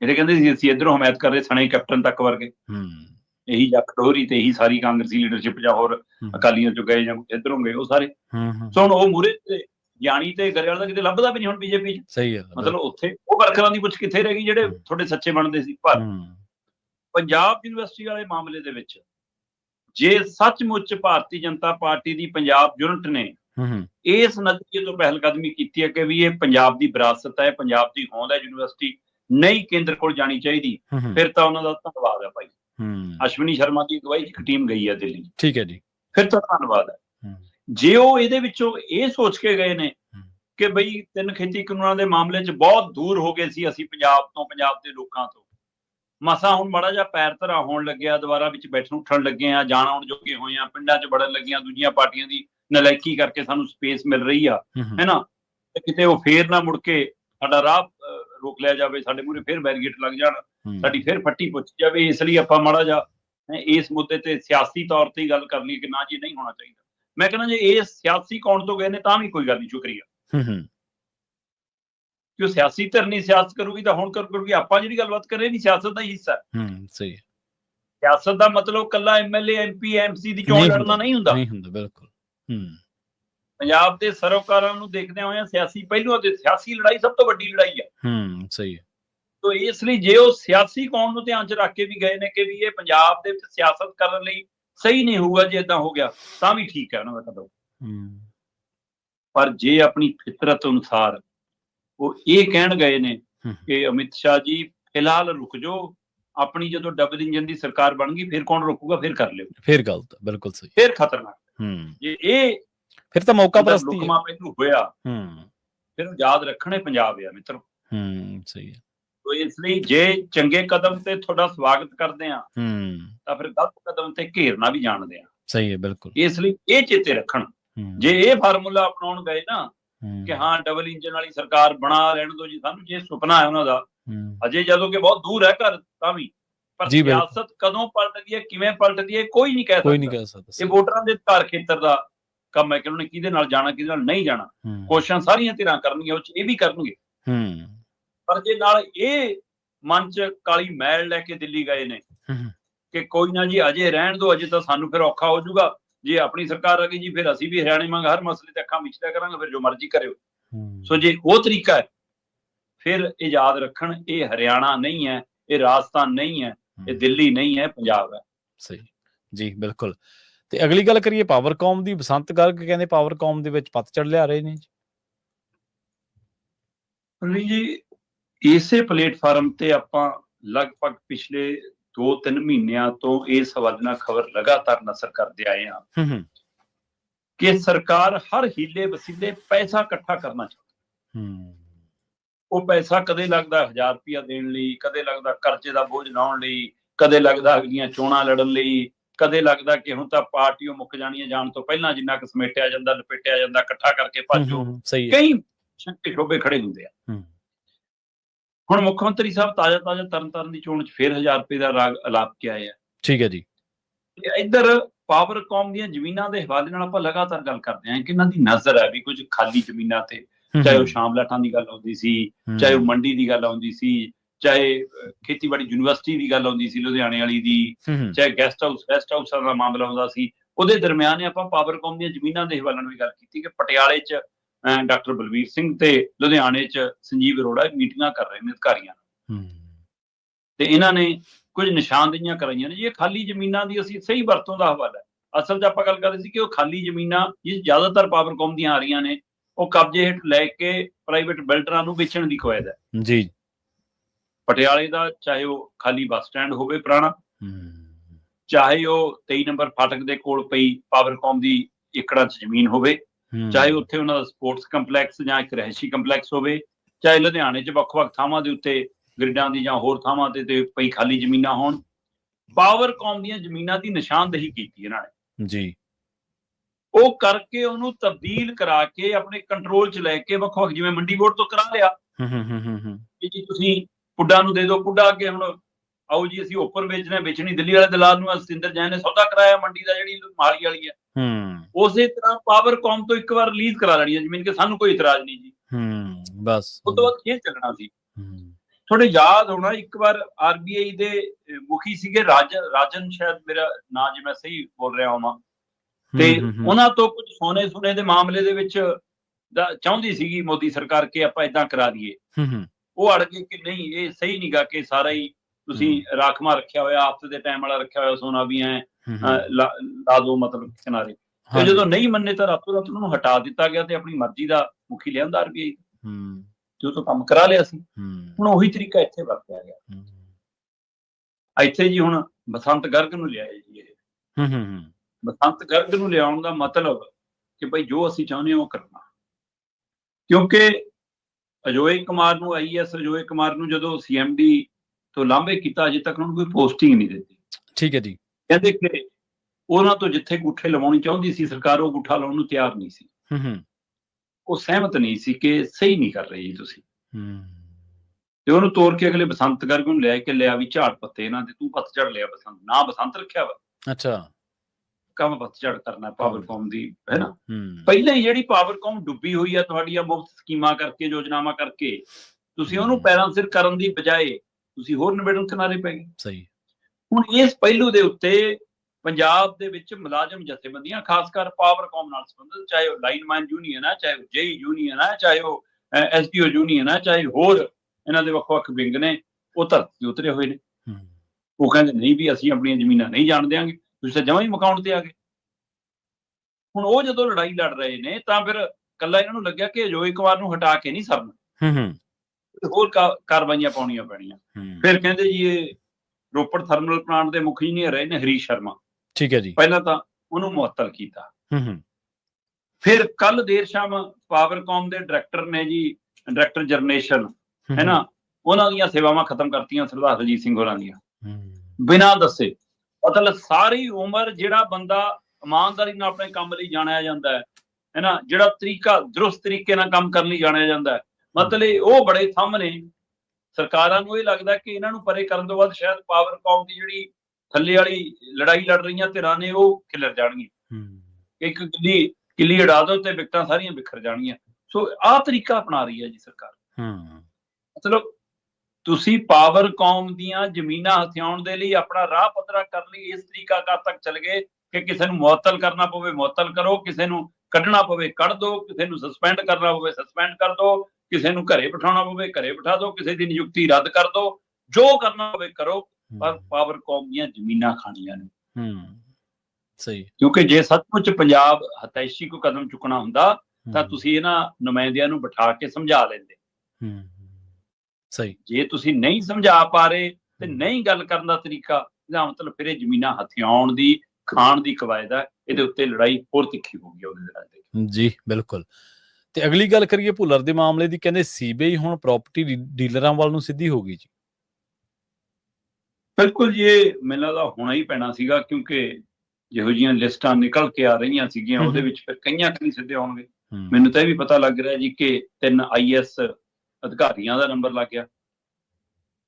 ਜਿਹੜੇ ਕਹਿੰਦੇ ਸੀ ਅਸੀਂ ਇਧਰੋਂ ਹਮਾਇਤ ਕਰ ਰਹੇ ਸਣੇ ਕੈਪਟਨ ਤੱਕ ਵਰਗੇ। ਹੂੰ। ਇਹੀ ਜੱਟ ਹੋਰੀ ਤੇ ਇਹੀ ਸਾਰੀ ਕਾਂਗਰਸੀ ਲੀਡਰਸ਼ਿਪ ਜਾਂ ਹੋਰ। ਅਕਾਲੀਆਂ ਚੋਂ ਗਏ ਜਾਂ ਇਧਰੋਂ ਗਏ ਉਹ ਸਾਰੇ। ਹੂੰ ਹੂੰ। ਸੋ ਹੁਣ ਉਹ ਮੂਰੇ ਗਿਆਨੀ ਤੇ ਗਰੇਵਾਲ ਦਾ ਕਿਤੇ ਲੱਭਦਾ ਵੀ ਨਹੀਂ ਹੁਣ ਬੀਜੇਪੀ ਚ? ਸਹੀ ਹੈ ਮਤਲਬ ਉੱਥੇ ਉਹ ਵਰਕਰਾਂ ਦੀ ਪੁੱਛ ਕਿੱਥੇ ਰਹਿ ਗਈ ਜਿਹੜੇ। ਤੁਹਾਡੇ ਸੱਚੇ ਬਣਦੇ ਸੀ? ਪਰ ਪੰਜਾਬ ਯੂਨੀਵਰਸਿਟੀ ਵਾਲੇ ਮਾਮਲੇ ਦੇ ਵਿੱਚ ਜੇ ਸੱਚਮੁੱਚ ਭਾਰਤੀ ਜਨਤਾ ਪਾਰਟੀ ਦੀ ਪੰਜਾਬ ਯੂਨਿਟ ਨੇ ਇਸ ਨਤੀਜੇ ਤੋਂ ਪਹਿਲ ਕਦਮੀ ਕੀਤੀ ਹੈ ਕਿ ਵੀ ਇਹ ਪੰਜਾਬ ਦੀ ਵਿਰਾਸਤ ਹੈ ਪੰਜਾਬ ਦੀ ਹੋਂਦ ਹੈ ਯੂਨੀਵਰਸਿਟੀ ਨਹੀਂ ਕੇਂਦਰ ਕੋਲ ਜਾਣੀ ਚਾਹੀਦੀ ਫਿਰ ਤਾਂ ਉਹਨਾਂ ਦਾ ਧੰਨਵਾਦ ਹੈ ਭਾਈ। ਅਸ਼ਵਨੀ ਸ਼ਰਮਾ ਦੀ ਅਗਵਾਈ ਇੱਕ ਟੀਮ ਗਈ ਹੈ ਦਿੱਲੀ। ਠੀਕ ਹੈ ਜੀ। ਫਿਰ ਤਾਂ ਧੰਨਵਾਦ ਹੈ। ਹੂੰ। ਜੇ ਉਹ ਇਹਦੇ ਵਿੱਚੋਂ ਇਹ ਸੋਚ ਕੇ ਗਏ ਨੇ। ਕਿ ਬਈ ਤਿੰਨ ਖੇਤੀ ਕਾਨੂੰਨਾਂ ਦੇ ਮਾਮਲੇ 'ਚ ਬਹੁਤ ਦੂਰ ਹੋ ਗਏ ਸੀ ਅਸੀਂ ਪੰਜਾਬ ਤੋਂ ਪੰਜਾਬ ਦੇ ਲੋਕਾਂ ਤੋਂ। ਮਸਾ ਹੁਣ ਮਾੜਾ ਜਿਹਾ ਪੈਰ ਧਰਾ ਹੋਣ ਲੱਗਿਆ ਦੁਬਾਰਾ ਵਿੱਚ ਬੈਠਣ ਉੱਠਣ ਲੱਗੇ ਆ ਜਾਣ ਆਉਣ ਜੋਗੇ ਹੋਏ ਆ ਪਿੰਡਾਂ 'ਚ ਵੜਨ ਲੱਗੀਆਂ ਦੂਜੀਆਂ ਪਾਰਟੀਆਂ ਦੀ ਨਲਾਇਕੀ ਕਰਕੇ ਸਾਨੂੰ ਸਪੇਸ ਮਿਲ ਰਹੀ ਆ ਹੈਨਾ ਤੇ ਕਿਤੇ ਉਹ ਫੇਰ ਨਾ ਮੁੜ ਕੇ ਸਾਡਾ ਰਾਹ ਰੋਕ ਲਿਆ ਜਾਵੇ ਸਾਡੇ ਮੂਹਰੇ ਫੇਰ ਬੈਰੀਗੇਟ ਲੱਗ ਜਾਣ ਸਾਡੀ ਫਿਰ ਫੱਟੀ ਪੁੱਛ ਜਾਵੇ ਇਸ ਲਈ ਆਪਾਂ ਮਾੜਾ ਜਾ ਇਸ ਮੁੱਦੇ ਤੇ ਸਿਆਸੀ ਤੌਰ ਤੇ ਗੱਲ ਕਰ ਲਈ ਕਿ ਨਾ ਜੀ ਨਹੀਂ ਹੋਣਾ ਚਾਹੀਦਾ। ਮੈਂ ਕਹਿੰਦਾ ਜੇ ਇਹ ਸਿਆਸੀ ਕੌਣ ਤੋਂ ਗਏ ਨੇ ਤਾਂ ਵੀ ਕੋਈ ਗੱਲ ਨਹੀਂ ਸ਼ੁਕਰੀਆ। ਹੂੰ, ਹੂੰ, ਕਿ ਉਹ ਸਿਆਸੀ ਧਿਰ ਨਹੀਂ ਸਿਆਸਤ ਕਰੂਗੀ ਤਾਂ ਹੁਣ ਕਰ ਕਰੂਗੀ ਆਪਾਂ ਜਿਹੜੀ ਗੱਲਬਾਤ ਕਰ ਰਹੇ ਨਹੀਂ ਸਿਆਸਤ ਦਾ ਹਿੱਸਾ ਹੈ। ਸਹੀ ਸਿਆਸਤ ਦਾ ਮਤਲਬ ਕੱਲਾ ਐਮਐਲਏ ਐਮਪੀ ਐਮਸੀ ਦੀ ਚੋਣ ਲੜਨਾ ਨਹੀਂ ਹੁੰਦਾ। ਨਹੀਂ ਹੁੰਦਾ ਬਿਲਕੁਲ। ਹੂੰ। ਪੰਜਾਬ ਦੇ ਸਰਵਕਾਰਾਂ ਨੂੰ ਦੇਖਦੇ ਹੋਏ ਸਿਆਸੀ ਪਹਿਲੂਆਂ ਤੇ ਸਿਆਸੀ ਲੜਾਈ ਸਭ ਤੋਂ ਵੱਡੀ ਲੜਾਈ ਹੈ। ਹੂੰ ਸਹੀ ਹੈ। ਤੋ ਇਸ ਲਈ ਜੇ ਉਹ ਸਿਆਸੀ ਕੌਣ ਨੂੰ ਧਿਆਨ ਚ ਰੱਖ ਕੇ ਵੀ ਗਏ ਨੇ ਕਿ ਵੀ ਇਹ ਪੰਜਾਬ ਦੇ ਵਿੱਚ ਸਿਆਸਤ ਕਰਨ ਲਈ ਸਹੀ ਨਹੀਂ ਹੋਊਗਾ ਜੇ ਇਦਾਂ ਹੋ ਗਿਆ ਤਾਂ ਵੀ ਠੀਕ ਹੈ ਉਹਨਾਂ ਦਾ ਕਦਮ ਪਰ ਜੇ ਆਪਣੀ ਫਿਤਰਤ ਅਨੁਸਾਰ ਉਹ ਇਹ ਕਹਿਣ ਗਏ ਨੇ। ਕਿ ਅਮਿਤ ਸ਼ਾਹ ਜੀ ਫਿਲਹਾਲ ਰੁਕ ਜਾਓ ਆਪਣੀ ਜਦੋਂ ਡਬਲ ਇੰਜਨ ਦੀ ਸਰਕਾਰ ਬਣ ਗਈ ਫਿਰ ਕੌਣ ਰੋਕੂਗਾ? ਫਿਰ ਕਰ ਲਿਓ। ਫਿਰ ਗਲਤ ਬਿਲਕੁਲ ਸਹੀ। ਫਿਰ ਖਤਰਨਾਕ। ਹੂੰ। ਜੇ ਇਹ ਫਿਰ ਤਾਂ ਮੌਕਾ ਪ੍ਰਸਤੀ ਹੈ। ਪਹਿਲੂ ਹੋਇਆ ਹੂੰ। ਫਿਰ ਯਾਦ ਰੱਖਣੇ ਪੰਜਾਬ ਆ ਮਿੱਤਰੋ। ਹੂੰ ਸਹੀ ਹੈ। ਤੋ ਇਸ ਲਈ ਜੇ ਚੰਗੇ ਕਦਮ ਤੇ ਤੁਹਾਡਾ ਸਵਾਗਤ ਕਰਦੇ ਆ ਹੂੰ। ਤਾਂ ਫਿਰ ਗਲਤ ਕਦਮ ਤੇ ਘੇਰਨਾ ਵੀ ਜਾਣਦੇ ਆ ਸਹੀ ਹੈ ਬਿਲਕੁਲ। ਇਸ ਲਈ ਇਹ ਚੇਤੇ ਰੱਖਣ। ਜੇ ਇਹ ਫਾਰਮੂਲਾ ਅਪਣਾਉਣ ਗਏ ਨਾ ਕਿ ਹਾਂ ਡਬਲ ਇੰਜਨ ਵਾਲੀ ਸਰਕਾਰ ਬਣਾ ਲੈਣ ਦੋ ਜੀ ਸਾਨੂੰ ਜੇ ਸੁਪਨਾ ਹੈ ਉਹਨਾਂ ਦਾ ਅਜੇ ਜਦੋਂ ਕਿ ਬਹੁਤ ਦੂਰ ਹੈ ਘਰ ਤਾਂ ਵੀ। ਪਰ। ਸਿਆਸਤ ਕਦੋਂ ਪਲਟਦੀ ਹੈ ਕਿਵੇਂ ਪਲਟਦੀ ਹੈ ਕੋਈ ਨਹੀਂ ਕਹਿ ਕੋਈ ਨਹੀਂ ਸਕਦਾ। ਕਹਿ ਸਕਦਾ ਇਹ। ਵੋਟਰਾਂ ਦੇ ਅਧਿਕਾਰ ਖੇਤਰ ਦਾ ਕੰਮ ਹੈ ਕਿ ਉਹਨਾਂ ਨੇ ਕਿਹਦੇ ਨਾਲ ਜਾਣਾ ਕਿਹਦੇ ਨਾਲ ਨਹੀਂ ਜਾਣਾ। ਕੋਸ਼ਿਸ਼ਾਂ ਸਾਰੀਆਂ ਧਿਰਾਂ ਕਰਨਗੀਆਂ ਉਹ ਚ ਇਹ ਵੀ ਕਰਨਗੇ। ਹੂੰ। ਪਰ ਜੇ ਨਾਲ ਇਹ ਮਨ ਚ ਕਾਲੀ ਮੈਲ ਲੈ ਕੇ ਦਿੱਲੀ ਗਏ ਨੇ ਕਿ ਕੋਈ ਨਾ ਜੀ ਅਜੇ ਰਹਿਣ ਦਿਓ ਅਜੇ ਤਾਂ ਸਾਨੂੰ ਫਿਰ ਔਖਾ ਹੋ ਜਾਊਗਾ। ਜੇ ਆਪਣੀ ਸਰਕਾਰ ਆ ਗਈ ਜੀ ਫਿਰ ਅਸੀਂ ਵੀ ਹਰਿਆਣੇ ਮੰਗ ਹਰ ਮਸਲੇ ਤੇ ਅੱਖਾਂ ਵਿਚਦਾ ਕਰਾਂਗੇ ਫਿਰ ਜੋ ਮਰਜ਼ੀ ਕਰਿਓ। ਸੋ ਜੇ ਉਹ ਤਰੀਕਾ ਹੈ ਫਿਰ ਇਹ ਯਾਦ ਰੱਖਣ ਇਹ ਹਰਿਆਣਾ ਨਹੀਂ ਹੈ ਇਹ ਰਾਜਸਥਾਨ ਨਹੀਂ ਹੈ ਇਹ ਦਿੱਲੀ ਨਹੀਂ ਹੈ ਪੰਜਾਬ ਹੈ। ਸਹੀ। ਜੀ ਬਿਲਕੁਲ। ਤੇ ਅਗਲੀ ਗੱਲ ਕਰੀਏ ਪਾਵਰਕਾਮ ਦੀ ਬਸੰਤ ਗਰਗ ਕਹਿੰਦੇ ਪਾਵਰਕਾਮ ਦੇ ਵਿੱਚ ਪਤਝੜ ਲਿਆ ਰਹੇ ਨੇ ਜੀ ਇਸੇ ਪਲੇਟਫਾਰਮ ਤੇ ਆਪਾਂ ਲਗਭਗ ਪਿਛਲੇ 2-3 ਮਹੀਨਿਆਂ ਤੋਂ ਇਸ ਹਵਾਲੇ ਨਾਲ ਖਬਰ ਲਗਾਤਾਰ ਨਸਰ ਕਰਦੇ ਆਏ ਹਾਂ ਕਿ ਸਰਕਾਰ ਹਰ ਹੀਲੇ ਵਸੀਲੇ ਪੈਸਾ ਇਕੱਠਾ ਕਰਨਾ ਚਾਹੁੰਦੀ ਹੂੰ। ਉਹ ਪੈਸਾ ਕਦੇ ਲੱਗਦਾ 1000 ਰੁਪਇਆ ਦੇਣ ਲਈ ਕਦੇ ਲੱਗਦਾ ਕਰਜ਼ੇ ਦਾ ਬੋਝ ਲਾਉਣ ਲਈ ਕਦੇ ਲੱਗਦਾ ਅਗਲੀਆਂ ਚੋਣਾਂ ਲੜਨ ਲਈ ਕਦੇ ਲੱਗਦਾ ਕਿ ਹੁਣ ਤਾਂ ਪਾਰਟੀਆਂ ਮੁੱਕ ਜਾਣੀਆਂ ਜਾਣ ਤੋਂ ਪਹਿਲਾਂ ਜਿੰਨਾ ਕੁ ਸਮੇਟਿਆ ਜਾਂਦਾ ਲਪੇਟਿਆ ਜਾਂਦਾ ਇਕੱਠਾ ਕਰਕੇ ਭੱਜੋ ਕਈ ਸ਼ੰਕੇ ਸ਼ੋਭੇ ਖੜੇ ਹੁੰਦੇ ਆ। ਹੂੰ। ਹੁਣ ਮੁੱਖ ਮੰਤਰੀ ਸਾਹਿਬ ਤਾਜ਼ਾ ਤਾਜ਼ਾ ਤਰਨਤਾਰਨ ਦੀ ਚੋਣ 'ਚ ਫੇਰ 1000 ਰੁਪਏ ਦਾ ਰਾਗ ਅਲਾਪ ਕੇ ਆਏ ਆ। ਠੀਕ ਹੈ ਜੀ। ਇੱਧਰ ਪਾਵਰਕਾਮ ਦੀਆਂ ਜ਼ਮੀਨਾਂ ਦੇ ਹਵਾਲੇ ਨਾਲ ਆਪਾਂ ਲਗਾਤਾਰ ਗੱਲ ਕਰਦੇ ਆਂ ਕਿ ਇਹਨਾਂ ਦੀ ਨਜ਼ਰ ਹੈ ਵੀ ਕੁਝ ਖਾਲੀ ਜ਼ਮੀਨਾਂ ਤੇ ਚਾਹੇ ਉਹ ਹੂੰ, ਸ਼ਾਮਲਾਟਾਂ ਦੀ ਗੱਲ ਆਉਂਦੀ ਸੀ ਚਾਹੇ ਉਹ ਮੰਡੀ ਦੀ ਗੱਲ ਆਉਂਦੀ ਸੀ ਚਾਹੇ ਖੇਤੀਬਾੜੀ ਯੂਨੀਵਰਸਿਟੀ ਦੀ ਗੱਲ ਆਉਂਦੀ ਸੀ ਲੁਧਿਆਣੇ ਵਾਲੀ ਦੀ ਚਾਹੇ ਗੈਸਟ ਹਾਊਸ ਰੈਸਟ ਹਾਊਸਾਂ ਦਾ ਮਾਮਲਾ ਆਉਂਦਾ ਸੀ। ਉਹਦੇ ਦਰਮਿਆਨ ਆਪਾਂ ਪਾਵਰਕਾਮ ਦੀਆਂ ਜ਼ਮੀਨਾਂ ਦੇ ਹਵਾਲੇ ਨਾਲ ਵੀ ਗੱਲ ਕੀਤੀ ਕਿ ਪਟਿਆਲੇ 'ਚ ਡਾਕਟਰ ਬਲਵੀਰ ਸਿੰਘ ਤੇ ਲੁਧਿਆਣੇ 'ਚ ਸੰਜੀਵ ਅਰੋੜਾ ਮੀਟਿੰਗਾਂ ਕਰ ਰਹੇ ਨੇ ਅਧਿਕਾਰੀਆਂ ਨਾਲ। ਤੇ ਇਹਨਾਂ ਨੇ ਕੁਝ ਨਿਸ਼ਾਨਦੇਹੀਆਂ ਕਰਾਈਆਂ ਨੇ ਜੀ ਇਹ ਖਾਲੀ ਜ਼ਮੀਨਾਂ ਦੀ ਅਸੀਂ ਸਹੀ ਵਰਤੋਂ ਦਾ ਹਵਾਲਾ ਅਸਲ 'ਚ ਆਪਾਂ ਗੱਲ ਕਰ ਰਹੇ ਸੀ ਕਿ ਉਹ ਖਾਲੀ ਜ਼ਮੀਨਾਂ ਜਿਸ ਜ਼ਿਆਦਾਤਰ ਪਾਵਰਕਾਮ ਦੀਆਂ ਆ ਰਹੀਆਂ ਨੇ ਉਹ ਕਬਜ਼ੇ ਹੇਠ ਲੈ ਕੇ ਪ੍ਰਾਈਵੇਟ ਬਿਲਡਰਾਂ ਨੂੰ ਵੇਚਣ ਦੀ ਕਵਾਇਦ ਹੈ। ਜੀ। ਪਟਿਆਲੇ ਦਾ ਚਾਹੇ ਉਹ ਖਾਲੀ ਬੱਸ ਸਟੈਂਡ ਹੋਵੇ ਪੁਰਾਣਾ ਚਾਹੇ ਉਹ 23 ਨੰਬਰ ਫਾਟਕ ਦੇ ਕੋਲ ਪਈ ਪਾਵਰਕਾਮ ਦੀ ਏਕੜਾਂ 'ਚ ਜ਼ਮੀਨ ਹੋਵੇ ਚਾਹੇ ਉੱਥੇ ਉਹਨਾਂ ਦਾ ਸਪੋਰਟਸ ਕੰਪਲੈਕਸ ਜਾਂ ਇੱਕ ਰਹਿਸ਼ੀ ਕੰਪਲੈਕਸ ਹੋਵੇ ਚਾਹੇ ਲੁਧਿਆਣੇ 'ਚ ਵੱਖ-ਵੱਖ ਥਾਵਾਂ ਦੇ ਉੱਤੇ ਗ੍ਰਿਡਾਂ ਦੀ ਜਾਂ ਹੋਰ ਥਾਵਾਂ ਤੇ ਤੇ ਪਈ ਖਾਲੀ ਜ਼ਮੀਨਾਂ ਹੋਣ ਪਾਵਰਕਾਮ ਦੀਆਂ ਜ਼ਮੀਨਾਂ ਦੀ ਨਿਸ਼ਾਨਦੇਹੀ ਕੀਤੀ ਇਹਨਾਂ ਨੇ। ਜੀ। ਉਹ ਕਰਕੇ ਉਹਨੂੰ ਤਬਦੀਲ ਕਰਾ ਕੇ ਆਪਣੇ ਕੰਟਰੋਲ 'ਚ ਲੈ ਕੇ ਵੱਖ-ਵੱਖ ਜਿਵੇਂ ਮੰਡੀ ਬੋਰਡ ਤੋਂ ਕਰਾ ਲਿਆ। ਹੂੰ ਹੂੰ ਹੂੰ, ਹੂੰ ਜੀ ਤੁਸੀਂ ਪੁੱਡਾ ਨੂੰ ਦੇ ਦਿਓ ਪੁੱਡਾ ਅੱਗੇ ਹੁਣ ਆਓ ਜੀ ਅਸੀਂ ਉੱਪਰ ਵੇਚਣਾ ਵੇਚਣੀ ਦਿੱਲੀ ਵਾਲੇ ਦਲਾਲ ਨੂੰ ਸਤਿੰਦਰ ਜੈਨ ਨੇ ਸੌਦਾ ਕਰਾਇਆ ਮੰਡੀ ਦਾ ਜਿਹੜੀ ਮਾਲੀ ਵਾਲੀ ਹੈ। ਹੂੰ। ਉਸੇ ਤਰ੍ਹਾਂ ਪਾਵਰਕਾਮ ਤੋਂ ਇੱਕ ਵਾਰ ਰਿਲੀਜ਼ ਕਰਾ ਲੈਣੀ ਹੈ ਜ਼ਮੀਨ ਕਿ ਸਾਨੂੰ ਕੋਈ ਇਤਰਾਜ਼ ਨਹੀਂ ਜੀ। ਹੂੰ ਬਸ। ਉਸ ਤੋਂ ਬਾਅਦ ਕੀ ਚੱਲਣਾ ਸੀ। ਹੂੰ, ਤੁਹਾਡੇ ਯਾਦ ਹੋਣਾ ਇੱਕ ਵਾਰ ਆਰਬੀਆਈ ਦੇ ਮੁਖੀ ਸੀਗੇ ਰਾਜਨ ਰਾਜਨ ਸ਼ਾਇਦ ਮੇਰਾ ਨਾਂ ਜੇ ਮੈਂ ਸਹੀ ਬੋਲ ਰਿਹਾ ਹਾਂ ਤੇ ਉਹਨਾਂ ਤੋਂ ਕੁਝ ਸੋਨੇ ਸੁਨੇ ਦੇ ਮਾਮਲੇ ਦੇ ਵਿੱਚ ਚਾਹੁੰਦੀ ਸੀਗੀ ਮੋਦੀ ਸਰਕਾਰ ਕਿ ਆਪਾਂ ਇਦਾਂ ਕਰਾ ਦਈਏ। ਹੂੰ, ਹੂੰ, ਉਹ ਅੜ ਗਏ ਕਿ ਨਹੀਂ ਇਹ ਸਹੀ ਨਹੀਂਗਾ ਕਿ ਸਾਰਾ ਹੀ ਤੁਸੀਂ ਰਾਖਮਾ ਰੱਖਿਆ ਹੋਇਆ ਆਪਸ ਦੇ ਟਾਈਮ ਵਾਲਾ ਰੱਖਿਆ ਹੋਇਆ ਸੋਨਾ ਵੀ ਐ ਲਾ ਦੋ ਮਤਲਬ ਕਿਨਾਰੇ। ਤੇ ਜਦੋਂ ਨਹੀਂ ਮੰਨੇ ਤਾਂ ਰਾਤੋਂ ਰਾਤ ਉਹਨਾਂ ਨੂੰ ਹਟਾ ਦਿੱਤਾ ਗਿਆ ਤੇ ਆਪਣੀ ਮਰਜ਼ੀ ਦਾ ਮੁਖੀ ਲਿਆਂਦਾ ਆਰਬੀਆਈ ਹੂੰ, ਜੋ ਤੋਂ ਕੰਮ ਕਰਾ ਲਿਆ ਸੀ। ਹੁਣ ਉਹੀ ਤਰੀਕਾ ਇੱਥੇ ਵਰਤਿਆ ਗਿਆ। ਇੱਥੇ ਜੀ ਹੁਣ ਬਸੰਤ ਗਰਗ ਨੂੰ ਲਿਆਏ ਜੀ ਇਹ। ਹੂੰ, ਹੂੰ, ਹੂੰ, ਬਸੰਤ ਗਰਗ ਨੂੰ ਲਿਆਉਣ ਦਾ ਮਤਲਬ ਕਿ ਭਾਈ ਜੋ ਅਸੀਂ ਚਾਹੁੰਦੇ ਹਾਂ ਉਹ ਕਰਨਾ। ਕਿਉਂਕਿ ਅਜੋਏ ਕੁਮਾਰ ਨੂੰ ਆਈਐਸ ਅਜੋਏ ਕੁਮਾਰ ਨੂੰ ਜਦੋਂ ਸੀਐਮਡੀ ਤੋਂ ਲਾਂਭੇ ਕੀਤਾ ਅਜੇ ਤੱਕ ਉਹਨੂੰ ਕੋਈ ਪੋਸਟਿੰਗ ਨਹੀਂ ਦਿੱਤੀ। ਠੀਕ ਹੈ ਜੀ। ਕਹਿੰਦੇ ਕਿ ਉਹਨਾਂ ਤੋਂ ਜਿੱਥੇ ਗੁੱਠੇ ਲਵਾਉਣੀ ਚਾਹੁੰਦੀ ਸੀ ਸਰਕਾਰ ਉਹ ਗੁੱਠਾ ਲਾਉਣ ਨੂੰ ਤਿਆਰ ਨਹੀਂ ਸੀ। ਹੂੰ ਹੂੰ। ਉਹ ਸਹਿਮਤ ਨਹੀਂ ਸੀ ਕਿ ਸਹੀ ਨਹੀਂ ਕਰ ਰਹੀ ਜੀ ਤੁਸੀਂ। ਹੂੰ। ਤੇ ਉਹਨੂੰ ਤੋੜ ਕੇ ਅਗਲੇ ਬਸੰਤ ਗਰਗ ਨੂੰ ਲੈ ਕੇ ਲਿਆ ਵੀ ਝਾੜ ਪੱਤੇ ਇਹਨਾਂ ਦੇ ਤੂੰ ਪਤਝੜ ਲਿਆ ਬਸੰਤ ਨਾ ਬਸੰਤ ਰੱਖਿਆ ਵਾ। ਅੱਛਾ। ਕੰਮ ਪਤਝੜ ਕਰਨਾ ਪਾਵਰਕੌਮ ਦੀ ਹੈ ਨਾ? ਪਹਿਲਾਂ ਹੀ ਜਿਹੜੀ ਪਾਵਰਕੌਮ ਡੁੱਬੀ ਹੋਈ ਆ ਤੁਹਾਡੀਆਂ ਮੁਫਤ ਸਕੀਮਾਂ ਕਰਕੇ ਯੋਜਨਾਵਾਂ ਕਰਕੇ ਤੁਸੀਂ ਉਹਨੂੰ ਪੈਰਾਂ ਸਿਰ ਕਰਨ ਦੀ ਬਜਾਏ ਤੁਸੀਂ ਹੋਰ ਨਿਬੇੜਨ ਕਿਨਾਰੇ ਪੈ ਗਏ। ਸਹੀ। ਹੁਣ ਇਸ ਪਹਿਲੂ ਦੇ ਉੱਤੇ ਪੰਜਾਬ ਦੇ ਵਿੱਚ ਮੁਲਾਜ਼ਮ ਜਥੇਬੰਦੀਆਂ ਖਾਸ ਕਰ ਪਾਵਰਕੌਮ ਨਾਲ ਸੰਬੰਧਿਤ ਚਾਹੇ ਉਹ ਲਾਈਨਮੈਨ ਯੂਨੀਅਨ ਹੈ ਚਾਹੇ ਉਹ ਜੇਈ ਯੂਨੀਅਨ ਹੈ ਚਾਹੇ ਉਹ ਐਸਡੀਓ ਯੂਨੀਅਨ ਹੈ ਚਾਹੇ ਹੋਰ ਇਹਨਾਂ ਦੇ ਵੱਖ-ਵੱਖ ਵਿੰਗ ਨੇ ਉਹ ਧਰਤੀ ਉਤਰੇ ਹੋਏ ਨੇ। ਉਹ ਕਹਿੰਦੇ ਨਹੀਂ ਵੀ ਅਸੀਂ ਆਪਣੀਆਂ ਜ਼ਮੀਨਾਂ ਨਹੀਂ ਜਾਣ ਦਿਆਂਗੇ ਤੁਸੀਂ ਤਾਂ ਜਮਾਂ ਹੀ ਮਕਾਉਣ ਤੇ ਆ ਗਏ। ਹੁਣ ਉਹ ਜਦੋਂ ਲੜਾਈ ਲੜ ਰਹੇ ਨੇ ਤਾਂ ਫਿਰ ਕੱਲਾ ਇਹਨਾਂ ਨੂੰ ਲੱਗਿਆ ਕਿ ਅਜੋਏ ਕੁਮਾਰ ਨੂੰ ਹਟਾ ਕੇ ਨਹੀਂ ਸਰਨਾ। ਹੂੰ ਹੂੰ। ਹੋਰ ਕਾਰਵਾਈਆਂ ਪਾਉਣੀਆਂ ਪੈਣੀਆਂ। ਫਿਰ ਕਹਿੰਦੇ ਜੀ ਇਹ ਰੋਪੜ ਥਰਮਲ ਪਲਾਂਟ ਦੇ ਮੁਖੀ ਨਹੀਂ ਰਹੇ ਨੇ ਹਰੀਸ਼ ਸ਼ਰਮਾ। ਠੀਕ ਹੈ ਜੀ। ਪਹਿਲਾਂ ਤਾਂ ਉਹਨੂੰ ਮੁਅੱਤਲ ਕੀਤਾ। ਹੂੰ ਹੂੰ। ਫਿਰ ਕੱਲ ਦੇਰ ਸ਼ਾਮ ਪਾਵਰਕੌਮ ਦੇ ਡਾਇਰੈਕਟਰ ਨੇ ਜੀ ਡਾਇਰੈਕਟਰ ਜਰਨੇਸ਼ਨ ਹੈ ਨਾ? ਉਹਨਾਂ ਦੀਆਂ ਸੇਵਾਵਾਂ ਖਤਮ ਕਰਤੀਆਂ ਸਰਦਾਰ ਹਰਜੀਤ ਸਿੰਘ ਹੋਰਾਂ ਦੀਆਂ। ਬਿਨਾਂ ਦੱਸੇ। ਮਤਲਬ ਸਾਰੀ ਉਮਰ ਜਿਹੜਾ ਬੰਦਾ ਇਮਾਨਦਾਰੀ ਨਾਲ ਆਪਣੇ ਕੰਮ ਲਈ ਜਾਣਿਆ ਜਾਂਦਾ ਹੈ ਹੈ ਨਾ? ਜਿਹੜਾ ਤਰੀਕਾ ਦਰੁਸਤ ਤਰੀਕੇ ਨਾਲ ਕੰਮ ਕਰਨ ਲਈ ਜਾਣਿਆ ਜਾਂਦਾ ਹੈ ਮਤਲਬ ਉਹ ਬੜੇ ਥੰਮ ਨੇ। ਸਰਕਾਰਾਂ ਨੂੰ ਇਹ ਲੱਗਦਾ ਕਿ ਇਹਨਾਂ ਨੂੰ ਪਰੇ ਕਰਨ ਤੋਂ ਬਾਅਦ ਸ਼ਾਇਦ ਪਾਵਰਕੌਮ ਦੀ ਜਿਹੜੀ ਥੱਲੇ ਵਾਲੀ ਲੜਾਈ ਲੜ ਰਹੀਆਂ ਧਿਰਾਂ ਨੇ ਉਹ ਖਿਲਰ ਜਾਣਗੀਆਂ। ਇੱਕ ਕਿੱਲੀ ਕਿੱਲੀ ਉਡਾ ਦੋ ਤੇ ਵਿਕਟਾਂ ਸਾਰੀਆਂ ਬਿਖਰ ਜਾਣਗੀਆਂ। ਸੋ ਆਹ ਤਰੀਕਾ ਅਪਣਾ ਰਹੀ ਹੈ ਜੀ ਸਰਕਾਰ। ਹੂੰ। ਮਤਲਬ ਤੁਸੀਂ ਪਾਵਰਕੌਮ ਦੀਆਂ ਜ਼ਮੀਨਾਂ ਹਥਿਆਉਣ ਦੇ ਲਈ ਆਪਣਾ ਰਾਹ ਪੱਧਰਾ ਕਰਨ ਲਈ ਇਸ ਤਰੀਕਾ ਕਰ ਤੱਕ ਚਲ ਗਏ ਕਿ ਕਿਸੇ ਨੂੰ ਮੁਅੱਤਲ ਕਰਨਾ ਪਵੇ ਮੁਅੱਤਲ ਕਰੋ ਕਿਸੇ ਨੂੰ ਕੱਢਣਾ ਪਵੇ ਕੱਢ ਦਿਓ ਕਿਸੇ ਨੂੰ ਸਸਪੈਂਡ ਕਰਨਾ ਪਵੇ ਸਸਪੈਂਡ ਕਰ ਦਿਓ ਕਿਸੇ ਨੂੰ ਘਰੇ ਬਿਠਾਉਣਾ ਪਵੇ ਘਰੇ ਬਿਠਾ ਦਿਓ ਕਿਸੇ ਦੀ ਨਿਯੁਕਤੀ ਰੱਦ ਕਰ ਦਿਓ ਜੋ ਕਰਨਾ ਪਵੇ ਕਰੋ ਪਰ ਪਾਵਰਕੌਮ ਦੀਆਂ ਜ਼ਮੀਨਾਂ ਖਾਣੀਆਂ ਨੇ। ਹੂੰ ਸਹੀ। ਕਿਉਂਕਿ ਜੇ ਸੱਚਮੁੱਚ ਪੰਜਾਬ ਹਤੈਸ਼ੀ ਕੋ ਕਦਮ ਚੁੱਕਣਾ ਹੁੰਦਾ ਤਾਂ ਤੁਸੀਂ ਇਹਨਾਂ ਨੁਮਾਇੰਦਿਆਂ ਨੂੰ ਬਿਠਾ ਕੇ ਸਮਝਾ ਲੈਂਦੇ। ਹੂੰ ਸਹੀ। ਜੇ ਤੁਸੀਂ ਨਹੀਂ ਸਮਝਾ ਪਾ ਰਹੇ ਤੇ ਨਹੀਂ ਗੱਲ ਕਰਨ ਦਾ ਤਰੀਕਾ ਇਹਦਾ ਮਤਲਬ ਫਿਰ ਇਹ ਜ਼ਮੀਨਾਂ ਹਥਿਆਉਣ ਦੀ ਖਾਣ ਦੀ ਕਵਾਇਦ ਹੈ ਇਹਦੇ ਉੱਤੇ ਲੜਾਈ ਹੋਰ ਤਿੱਖੀ ਹੋ ਗਈ ਉਹਦੇ ਨਾਲ। ਜੀ ਬਿਲਕੁਲ। ਤੇ ਅਗਲੀ ਗੱਲ ਕਰੀਏ ਭੁੱਲਰ ਦੇ ਮਾਮਲੇ ਦੀ ਕਹਿੰਦੇ ਸੀਬੀਆਈ ਹੁਣ ਪ੍ਰਾਪਰਟੀ ਡੀਲਰਾਂ ਵੱਲ ਨੂੰ ਸਿੱਧੀ ਹੋ ਗਈ ਜੀ। ਬਿਲਕੁਲ ਇਹ ਮੈਨੂੰ ਲੱਗਦਾ ਹੋਣਾ ਹੀ ਪੈਣਾ ਸੀਗਾ ਕਿਉਂਕਿ ਜਿਹੋ ਜੀਆਂ ਲਿਸਟਾਂ ਨਿਕਲ ਕੇ ਆ ਰਹੀਆਂ ਸੀਗੀਆਂ ਉਹਦੇ। ਵਿੱਚ ਫਿਰ ਕਈਆਂ ਕਈ ਸਿੱਧੇ ਆਉਣਗੇ ਮੈਨੂੰ ਤਾਂ ਇਹ ਵੀ ਪਤਾ ਲੱਗ ਰਿਹਾ ਜੀ ਕਿ ਤਿੰਨ ਆਈਐਸ ਅਧਿਕਾਰੀਆਂ ਦਾ ਨੰਬਰ ਲੱਗ ਗਿਆ।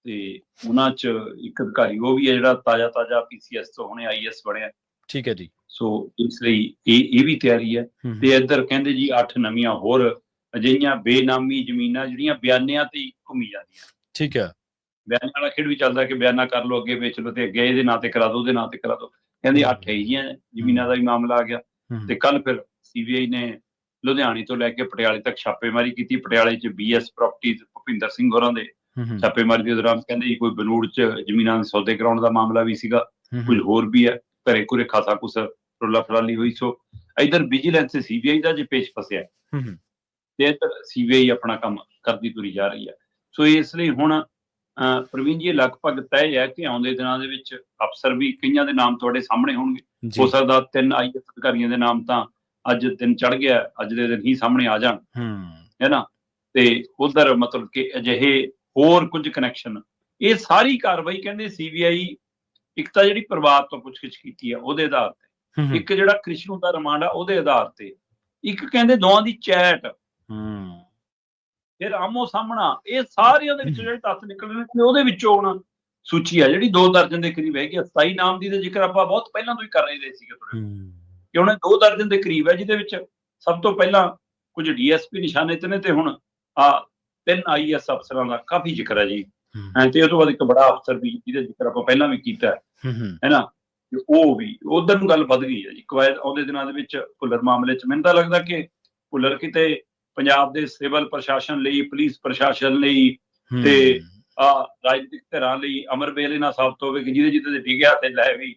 ਤੇ ਉਹਨਾਂ 'ਚ ਇੱਕ ਅਧਿਕਾਰੀ ਉਹ ਵੀ ਹੈ ਜਿਹੜਾ ਤਾਜ਼ਾ ਤਾਜ਼ਾ ਪੀਸੀਐਸ ਤੋਂ ਹੁਣੇ ਆਈਐਸ ਬਣਿਆ। ਠੀਕ ਹੈ ਜੀ। ਸੋ ਇਸ ਲਈ ਇਹ ਇਹ ਵੀ ਤਿਆਰੀ ਹੈ। ਤੇ ਇੱਧਰ ਕਹਿੰਦੇ ਜੀ ਅੱਠ ਨਵੀਆਂ ਹੋਰ ਅਜਿਹੀਆਂ ਬੇਨਾਮੀ ਜ਼ਮੀਨਾਂ ਜਿਹੜੀਆਂ ਬਿਆਨਿਆਂ ਤੇ ਘੁੰਮੀ ਜਾਂਦੀਆਂ। ਠੀਕ ਹੈ। ਬਿਆਨਾਂ ਵਾਲਾ ਖੇਡ ਵੀ ਚੱਲਦਾ ਕਿ ਬਿਆਨਾ ਕਰ ਲਓ ਅੱਗੇ ਵੇਚ ਲਓ ਤੇ ਅੱਗੇ ਇਹਦੇ ਨਾਂ ਤੇ ਕਰਾ ਦਿਓ ਉਹਦੇ ਨਾਂ ਤੇ ਕਰਾ ਦਿਓ। ਕਹਿੰਦੇ ਅੱਠ ਹੈ। ਜੀਆਂ ਜ਼ਮੀਨਾਂ ਦਾ ਵੀ ਮਾਮਲਾ ਆ ਗਿਆ। ਤੇ ਕੱਲ ਫਿਰ ਸੀਬੀਆਈ ਨੇ ਲੁਧਿਆਣੇ ਤੋਂ ਲੈ ਕੇ ਪਟਿਆਲੇ ਤੱਕ ਛਾਪੇਮਾਰੀ ਕੀਤੀ। ਪਟਿਆਲੇ 'ਚ ਬੀਐਸ ਪ੍ਰਾਪਰਟੀਜ਼ ਭੁਪਿੰਦਰ ਸਿੰਘ ਹੋਰਾਂ ਦੇ ਛਾਪੇਮਾਰੀ ਦੇ ਦੌਰਾਨ ਕਹਿੰਦੇ ਕੋਈ ਬਨੂੜ 'ਚ ਜ਼ਮੀਨਾਂ ਦੇ ਸੌਦੇ ਕਰਾਉਣ ਦਾ ਮਾਮਲਾ ਵੀ ਸੀਗਾ। ਕੁਝ ਹੋਰ ਵੀ ਹੈ। ਘਰੇ ਕੁਰੇ ਖਾਸਾ ਕੁਛ ਰੁੱਲਾ ਫੜਾਲੀ ਹੋਈ ਸੋ ਇਧਰ ਵਿਜੀਲੈਂਸ ਤੇ ਸੀਬੀਆਈ ਦਾ ਜੇ ਪੇਸ਼ ਫਸਿਆ ਹੂੰ, ਹੂੰ, ਤੇ ਇੱਧਰ ਸੀਬੀਆਈ ਆਪਣਾ ਕੰਮ ਕਰਦੀ ਤੁਰੀ ਜਾ ਰਹੀ ਹੈ ਸੋ ਇਸ ਲਈ ਹੁਣ ਪ੍ਰਵੀਨ ਜੀ ਲਗਭਗ ਤੈਅ ਹੈ ਕਿ ਆਉਂਦੇ ਦਿਨਾਂ ਦੇ ਵਿੱਚ ਅਫਸਰ ਵੀ ਕਈਆਂ ਦੇ ਨਾਮ ਤੁਹਾਡੇ ਸਾਹਮਣੇ ਹੋਣਗੇ। ਹੋ ਸਕਦਾ ਤਿੰਨ ਆਈਐਸ ਅਧਿਕਾਰੀਆਂ ਦੇ ਨਾਮ ਤਾਂ ਅੱਜ ਦਿਨ ਚੜ ਗਿਆ ਅੱਜ ਦੇ ਦਿਨ ਹੀ ਸਾਹਮਣੇ ਆ ਜਾਣ। ਹੂੰ। ਹੈ ਨਾ? ਤੇ ਉਧਰ ਮਤਲਬ ਕਿ ਅਜਿਹੇ ਹੋਰ ਕੁਝ ਕਨੈਕਸ਼ਨ ਇਹ ਸਾਰੀ ਕਾਰਵਾਈ ਕਹਿੰਦੇ ਸੀਬੀਆਈ ਇੱਕ ਤਾਂ ਜਿਹੜੀ ਪਰਿਵਾਰ ਤੋਂ ਪੁੱਛਗਿੱਛ ਕੀਤੀ ਹੈ ਉਹਦੇ ਆਧਾਰ ਤੇ। ਇੱਕ ਜਿਹੜਾ ਕ੍ਰਿਸ਼ਨੂ ਦਾ ਰਿਮਾਂਡ ਆ ਉਹਦੇ ਆਧਾਰ ਤੇ। ਇੱਕ ਕਹਿੰਦੇ ਦੋਵਾਂ ਦੀ ਚੈਟ। ਹੂੰ। ਫਿਰ ਆਮੋ ਸਾਹਮਣਾ ਇਹ ਸਾਰਿਆਂ ਦੇ ਵਿੱਚ ਜਿਹੜੇ ਤੱਥ ਨਿਕਲਣੇ ਨੇ ਉਹਦੇ ਵਿੱਚੋਂ ਹੁਣ ਸੂਚੀ ਆ ਜਿਹੜੀ ਦੋ ਦਰਜਨ ਦੇ ਕਰੀਬ ਹੈਗੀ ਆ। 27 ਨਾਮ ਦੀ ਦਾ ਜ਼ਿਕਰ ਆਪਾਂ ਬਹੁਤ ਪਹਿਲਾਂ ਤੋਂ ਹੀ ਕਰ ਰਹੇ ਸੀਗੇ ਤੁਹਾਡੇ ਕਿ ਉਹਨੇ ਦੋ ਦਰਜਨ ਦੇ ਕਰੀਬ ਹੈ ਜਿਹਦੇ ਵਿੱਚ ਸਭ ਤੋਂ ਪਹਿਲਾਂ ਕੁਝ ਡੀਐਸਪੀ ਨਿਸ਼ਾਨੇ ਤੇ ਨੇ ਤੇ ਹੁਣ ਆ ਤਿੰਨ ਆਈਐਸ ਅਫਸਰਾਂ ਦਾ ਕਾਫੀ ਜ਼ਿਕਰ ਹੈ ਜੀ। ਤੇ ਉਹ ਤੋਂ ਬਾਅਦ ਇੱਕ ਬੜਾ ਅਫਸਰ ਵੀ ਜਿਹਦਾ ਜ਼ਿਕਰ ਆਪਾਂ ਪਹਿਲਾਂ ਵੀ ਕੀਤਾ ਹੈ ਨਾ? ਤੇ ਉਹ ਵੀ ਉਧਰ ਨੂੰ ਗੱਲ ਵੱਧ ਗਈ ਹੈ। ਜੀ ਕਵਾਇਦ ਆਉਂਦੇ ਦਿਨਾਂ ਦੇ ਵਿੱਚ ਭੁੱਲਰ ਮਾਮਲੇ 'ਚ ਮੈਨੂੰ ਤਾਂ ਲੱਗਦਾ ਕਿ ਭੁੱਲਰ ਕਿਤੇ ਪੰਜਾਬ ਦੇ ਸਿਵਲ ਪ੍ਰਸ਼ਾਸਨ ਲਈ ਪੁਲਿਸ ਪ੍ਰਸ਼ਾਸਨ ਲਈ ਤੇ ਆ ਰਾਜਨੀਤਿਕ ਧਿਰਾਂ ਲਈ ਅਮਰ ਬੇਲੇ ਨਾਲ ਸਾਬਤ ਹੋਵੇ ਕਿ ਜਿਹਦੇ ਜਿਹਦੇ ਤੇ ਡਿੱਗਿਆ ਤੇ ਲੈ ਵੀ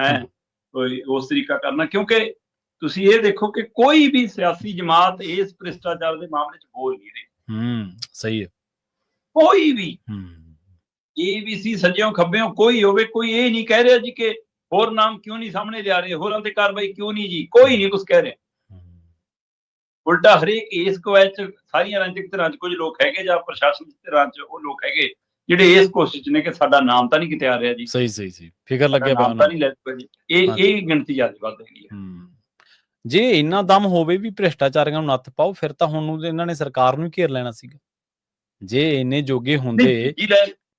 ਹੈ। ਕੋਈ ਉਸ ਤਰੀਕਾ ਕਰਨਾ। ਕਿਉਂਕਿ ਤੁਸੀਂ ਇਹ ਦੇਖੋ ਕਿ ਕੋਈ ਵੀ ਸਿਆਸੀ ਜਮਾਤ ਇਸ ਭ੍ਰਿਸ਼ਟਾਚਾਰ ਦੇ ਮਾਮਲੇ 'ਚ ਬੋਲ ਨਹੀਂ ਰਹੀ। ਹੂੰ ਸਹੀ ਹੈ। ਕੋਈ ਵੀ। ਹੂੰ। ਏਬੀਸੀ ਸੱਜਿਓਂ ਖੱਬਿਓਂ ਕੋਈ ਹੋਵੇ ਕੋਈ ਇਹ ਨਹੀਂ ਕਹਿ ਰਿਹਾ ਜੀ ਕਿ ਹੋਰ ਨਾਮ ਕਿਉਂ ਨਹੀਂ ਸਾਹਮਣੇ ਲਿਆ ਰਹੇ ਹੋਰਾਂ ਤੇ ਕਾਰਵਾਈ ਕਿਉਂ ਨਹੀਂ ਜੀ? ਕੋਈ ਨਹੀਂ ਕੁਝ ਕਹਿ ਰਿਹਾ। ਉਲਟਾ ਹਰੇਕ ਇਸ ਕੁਐਚ ਚ ਸਾਰੀਆਂ ਰਾਜਨੀਤਿਕ ਧਿਰਾਂ ਚ ਕੁਝ ਲੋਕ ਹੈਗੇ ਜਾਂ ਪ੍ਰਸ਼ਾਸਨ ਦੀ ਧਿਰਾਂ ਚ ਉਹ ਲੋਕ ਹੈਗੇ ਜਿਹੜੇ ਇਸ ਕੋਸ਼ਿਸ਼ 'ਚ ਨੇ ਕਿ ਸਾਡਾ ਨਾਮ ਤਾਂ ਨਹੀਂ ਕਿਤੇ ਆ ਰਿਹਾ ਜੀ। ਸਹੀ ਸਹੀ ਸਹੀ। ਫਿਕਰ ਨਾਮ ਉਹਨਾਂ ਤਾਂ। ਨਹੀਂ ਲੈ ਚੁੱਕਾ ਜੀ ਇਹ। ਇਹ ਗਿਣਤੀ ਜ਼ਿਆਦਾ ਵੱਧ ਹੈਗੀ ਹੈ। ਹੂੰ। ਜੇ ਇੰਨਾ ਦਮ ਹੋਵੇ ਵੀ ਭ੍ਰਿਸ਼ਟਾਚਾਰੀਆਂ ਨੂੰ ਨੱਥ ਪਾਓ ਫਿਰ ਤਾਂ ਹੁਣ ਨੂੰ ਇਹਨਾਂ ਨੇ ਸਰਕਾਰ ਨੂੰ ਹੀ ਘੇਰ ਲੈਣਾ ਸੀਗਾ। ਜੇ ਇੰਨੇ ਜੋਗੇ ਹੁੰਦੇ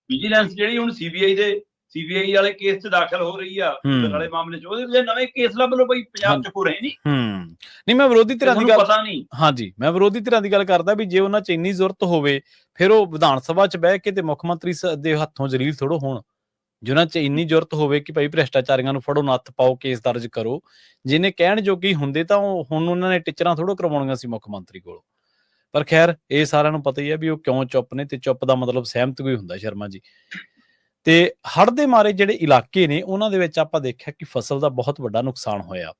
ਵਿਜੀਲੈਂਸ ਜਿਹੜੀ ਹੁਣ ਸੀਬੀਆਈ ਦੇ ਸੀਬੀਆਈ ਵਾਲੇ ਕੇਸ 'ਚ ਦਾਖਲ ਹੋ ਰਹੀ ਆ ਵਾਲੇ ਮਾਮਲੇ 'ਚ ਉਹਦੇ ਨਵੇਂ ਕੇਸ ਲੱਭ ਲਓ ਬਈ ਪੰਜਾਬ 'ਚ ਹੋ ਰਹੇ ਨਹੀਂ। ਹੂੰ। ਨਹੀਂ ਮੈਂ ਵਿਰੋਧੀ ਧਿਰਾਂ ਦੀ ਗੱਲ ਪਤਾ ਨਹੀਂ। ਹਾਂਜੀ ਮੈਂ ਵਿਰੋਧੀ ਧਿਰਾਂ ਦੀ ਗੱਲ ਕਰਦਾ ਵੀ ਜੇ ਉਹਨਾਂ 'ਚ ਇੰਨੀ ਜ਼ਰੂਰਤ ਹੋਵੇ ਫਿਰ ਉਹ ਵਿਧਾਨ ਸਭਾ 'ਚ ਬਹਿ ਕੇ ਤੇ ਮੁੱਖ ਮੰਤਰੀ ਦੇ ਹੱਥੋਂ ਜ਼ਲੀਲ ਥੋੜੋ ਹੋਣ। ਜਿਨ੍ਹਾਂ 'ਚ ਇੰਨੀ ਜ਼ਰੂਰਤ ਹੋਵੇ ਕਿ ਭਾਈ ਭ੍ਰਿਸ਼ਟਾਚਾਰੀਆਂ ਨੂੰ ਫੜੋ ਨੱਥ ਪਾਓ ਕੇਸ ਦਰਜ ਕਰੋ ਜਿਹਨੇ ਕਹਿਣ ਜੋਗੀ ਹੁੰਦੇ ਤਾਂ ਉਹ ਹੁਣ ਉਹਨਾਂ ਨੇ ਟਿਚਰਾਂ ਥੋੜੋ ਕਰਵਾਉਣੀਆਂ ਸੀ ਮੁੱਖ ਮੰਤਰੀ ਕੋਲੋਂ। ਪਰ ਖੈਰ ਇਹ ਸਾਰਿਆਂ ਨੂੰ ਪਤਾ ਹੀ ਹੈ ਵੀ ਉਹ ਕਿਉਂ ਚੁੱਪ ਨੇ ਤੇ ਚੁੱਪ ਦਾ ਮਤਲਬ ਸਹਿਮਤ ਕੋਈ ਹੁੰਦਾ ਸ਼ਰਮਾ ਜੀ। ਤੇ ਹੜ੍ਹ ਦੇ ਮਾਰੇ ਜਿਹੜੇ ਇਲਾਕੇ ਨੇ ਉਹਨਾਂ ਦੇ ਵਿੱਚ ਆਪਾਂ ਦੇਖਿਆ ਕਿ ਫਸਲ ਦਾ ਬਹੁਤ ਵੱਡਾ ਨੁਕਸਾਨ ਹੋਇਆ।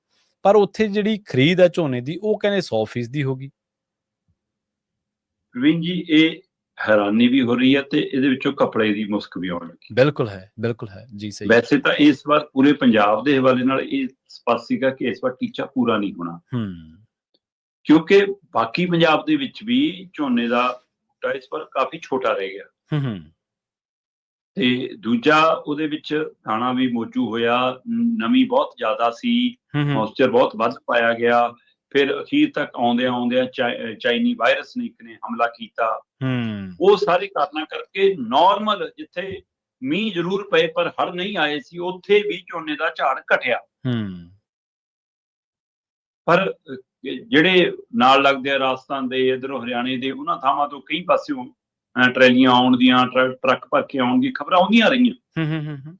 ਪਰ ਉੱਥੇ ਜਿਹੜੀ ਖਰੀਦ ਹੈ ਝੋਨੇ ਦੀ ਉਹ ਕਹਿੰਦੇ 100% ਦੀ ਹੋ ਗਈ। ਪ੍ਰਵੀਨ ਜੀ ਇਹ ਹੈਰਾਨੀ ਵੀ ਹੋ ਰਹੀ ਹੈ ਤੇ ਇਹਦੇ ਵਿੱਚੋਂ ਕਪੜੇ ਦੀ ਮੁਸਕ ਵੀ ਆਉਣ ਲੱਗੀ। ਬਿਲਕੁਲ ਹੈ ਬਿਲਕੁਲ ਹੈ। ਜੀ ਸਹੀ। ਵੈਸੇ ਤਾਂ ਇਸ ਵਾਰ ਪੂਰੇ ਪੰਜਾਬ ਦੇ ਹਵਾਲੇ ਨਾਲ ਇਹ ਸਪਸ਼ਟ ਸੀਗਾ ਕਿ ਇਸ ਵਾਰ ਟੀਚਾ ਪੂਰਾ ਨਹੀਂ ਹੋਣਾ। ਹੂੰ। ਕਿਉਂਕਿ ਬਾਕੀ ਪੰਜਾਬ ਦੇ ਵਿੱਚ ਵੀ ਝੋਨੇ ਦਾ ਬੂਟਾ ਇਸ ਵਾਰ ਕਾਫੀ ਛੋਟਾ ਰਹਿ ਗਿਆ। ਹੂੰ ਹੂੰ। ਤੇ ਦੂਜਾ ਉਹਦੇ ਵਿੱਚ ਦਾਣਾ ਵੀ ਮੋਜੂ ਹੋਇਆ ਨਮੀ ਬਹੁਤ ਜ਼ਿਆਦਾ ਸੀ ਮੌਇਸਚਰ ਬਹੁਤ ਵੱਧ ਪਾਇਆ ਗਿਆ। ਫਿਰ ਅਖੀਰ ਤੱਕ ਆਉਂਦਿਆਂ ਆਉਂਦਿਆਂ ਚਾਈ- ਚਾਈਨੀ ਵਾਇਰਸ ਨੇ ਇੱਕ ਨੇ ਹਮਲਾ ਕੀਤਾ। ਹੂੰ। ਉਹ ਸਾਰੇ ਕਾਰਨਾਂ ਕਰਕੇ ਨਾਰਮਲ ਜਿੱਥੇ ਮੀਂਹ ਜ਼ਰੂਰ ਪਏ ਪਰ ਹੜ ਨਹੀਂ ਆਏ ਸੀ ਉੱਥੇ ਵੀ ਝੋਨੇ ਦਾ ਝਾੜ ਘਟਿਆ। ਹੂੰ। ਪਰ ਜਿਹੜੇ ਨਾਲ ਲੱਗਦੇ ਆ ਰਾਜਸਥਾਨ ਦੇ ਇਧਰੋਂ ਹਰਿਆਣੇ ਦੇ ਉਹਨਾਂ ਥਾਵਾਂ ਤੋਂ ਕਈ ਪਾਸਿਓਂ ਟਰੈਲੀਆਂ ਆਉਣ ਦੀਆਂ ਟਰੱਕ ਭਰ ਕੇ ਆਉਣ ਦੀ ਖਬਰਾਂ ਆਉਂਦੀਆਂ ਰਹੀਆਂ। ਹੂੰ ਹੂੰ ਹੂੰ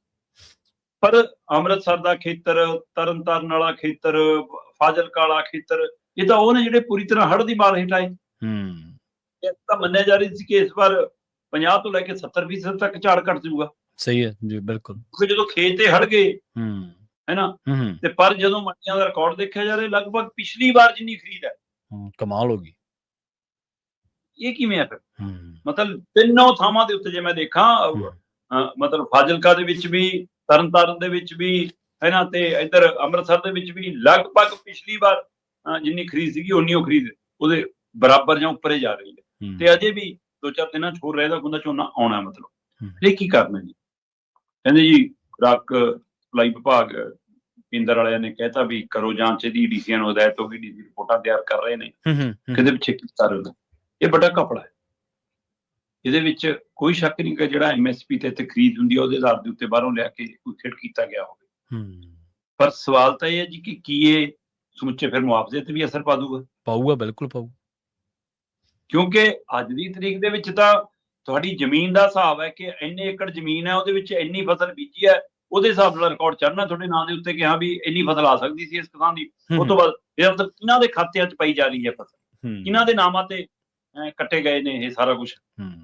ਪਰ ਅੰਮ੍ਰਿਤਸਰ ਦਾ ਖੇਤਰ ਤਰਨਤਾਰਨ ਵਾਲਾ ਖੇਤਰ ਫਾਜ਼ਿਲਕਾ ਵਾਲਾ ਖੇਤਰ ਇਹ ਤਾਂ ਉਹ ਨੇ ਜਿਹੜੇ ਪੂਰੀ ਤਰ੍ਹਾਂ ਹੜ੍ਹ ਦੀ ਮਾਰ ਹੇਠ ਆਏ। ਹੂੰ। ਇਹ ਤਾਂ ਮੰਨਿਆ ਜਾ ਰਹੀ ਸੀ ਕਿ ਇਸ ਵਾਰ 50 ਤੋਂ ਲੈ ਕੇ 70% ਤੱਕ ਝਾੜ ਘਟ ਜਾਊਗਾ। ਸਹੀ ਹੈ ਜੀ ਬਿਲਕੁਲ। ਕਿਉਂਕਿ ਜਦੋਂ ਖੇਤ ਤੇ ਹੜ ਗਏ ਹੂੰ। ਹੈਨਾ? ਤੇ ਪਰ ਜਦੋਂ ਮੰਡੀਆਂ ਦਾ ਰਿਕਾਰਡ ਦੇਖਿਆ ਜਾ ਰਿਹਾ ਲਗਭਗ ਪਿਛਲੀ ਵਾਰ ਜਿੰਨੀ ਖਰੀਦ ਹੈ। ਕਮਾਲ ਹੋ ਗਈ। ਇਹ ਕਿਵੇਂ ਹੈ ਫਿਰ? ਮਤਲਬ ਤਿੰਨੋਂ ਥਾਵਾਂ ਦੇ ਉੱਤੇ ਜੇ ਮੈਂ ਦੇਖਾਂ ਮਤਲਬ ਫਾਜ਼ਿਲਕਾ ਦੇ ਵਿੱਚ ਵੀ ਤਰਨਤਾਰਨ ਦੇ ਵਿੱਚ ਵੀ ਹੈ ਨਾ ਤੇ ਇੱਧਰ ਅੰਮ੍ਰਿਤਸਰ ਦੇ ਵਿੱਚ ਵੀ ਲਗਭਗ ਪਿਛਲੀ ਵਾਰ ਜਿੰਨੀ ਖਰੀਦ ਸੀਗੀ ਉਨੀ ਉਹ ਖਰੀਦ ਉਹਦੇ ਬਰਾਬਰ ਜਾਂ ਉੱਪਰੇ ਜਾ ਰਹੀ ਹੈ। ਤੇ ਅਜੇ ਵੀ ਦੋ ਚਾਰ ਦਿਨਾਂ ਚ ਹੋਰ ਰਹੇਗਾ ਗੁੰਦਾ ਝੋਨਾ ਆਉਣਾ ਮਤਲਬ। ਇਹ ਕੀ ਕਰਨਾ ਜੀ? ਕਹਿੰਦੇ ਜੀ ਖੁਰਾਕ ਸਪਲਾਈ ਵਿਭਾਗ ਕੇਂਦਰ ਵਾਲਿਆਂ ਨੇ ਕਹਿਤਾ ਵੀ ਕਰੋ ਜਾਂਚ ਦੀ ਡੀਸੀਆਂ ਨੂੰ ਹਦਾਇਤ ਹੋ ਗਈ ਡੀਸੀ ਰਿਪੋਰਟਾਂ ਤਿਆਰ ਕਰ ਰਹੇ ਨੇ। ਕਿਹਦੇ ਪਿੱਛੇ ਕੀ ਕਰ ਰਹੇ ਨੇ? ਇਹ ਵੱਡਾ ਕਪੜਾ ਹੈ। ਇਹਦੇ ਵਿੱਚ ਕੋਈ ਸ਼ੱਕ ਨਹੀਂ ਕਿ ਜਿਹੜਾ ਐਮਐਸਪੀ ਤੇ ਖਰੀਦ ਹੁੰਦੀ ਹੈ ਉਹਦੇ ਆਧਾਰ ਦੇ ਉੱਤੇ ਬਾਹਰੋਂ ਲਿਆ ਕੇ ਕੋਈ ਖੇਡ ਕੀਤਾ ਗਿਆ ਹੋਵੇ। ਪਰ ਸਵਾਲ ਤਾਂ ਇਹ ਹੈ ਜੀ ਕਿ ਕੀ ਇਹ ਸਮੁੱਚੇ ਫਿਰ ਮੁਆਵਜ਼ੇ ਤੇ ਵੀ ਅਸਰ ਪਾ ਦੂਗਾ ਪਾਊਗਾ ਬਿਲਕੁਲ ਪਾਊ। ਕਿਉਂਕਿ ਅੱਜ ਦੀ ਤਰੀਕ ਦੇ ਵਿੱਚ ਤਾਂ ਤੁਹਾਡੀ ਜ਼ਮੀਨ ਦਾ ਹਿਸਾਬ ਹੈ ਕਿ ਇੰਨੇ ਏਕੜ ਜ਼ਮੀਨ ਹੈ ਉਹਦੇ ਵਿੱਚ ਇੰਨੀ ਫਸਲ ਬੀਜੀ ਹੈ ਉਹਦੇ ਹਿਸਾਬ ਨਾਲ ਰਿਕਾਰਡ ਚੜਨਾ ਤੁਹਾਡੇ ਨਾਂ ਦੇ ਉੱਤੇ ਕਿ ਹਾਂ ਵੀ ਇੰਨੀ ਫਸਲ ਆ ਸਕਦੀ ਸੀ ਇਸ ਕਿਸਾਨ ਦੀ। ਉਹ ਤੋਂ ਬਾਅਦ ਇਹ ਮਤਲਬ ਕਿਹਨਾਂ ਦੇ ਖਾਤਿਆਂ 'ਚ ਪਈ ਜਾ ਰਹੀ ਹੈ ਫਸਲ? ਕਿਹਨਾਂ ਦੇ ਨਾਮਾਂ ਤੇ ਕੱਟੇ ਗਏ ਨੇ ਇਹ ਸਾਰਾ ਕੁਝ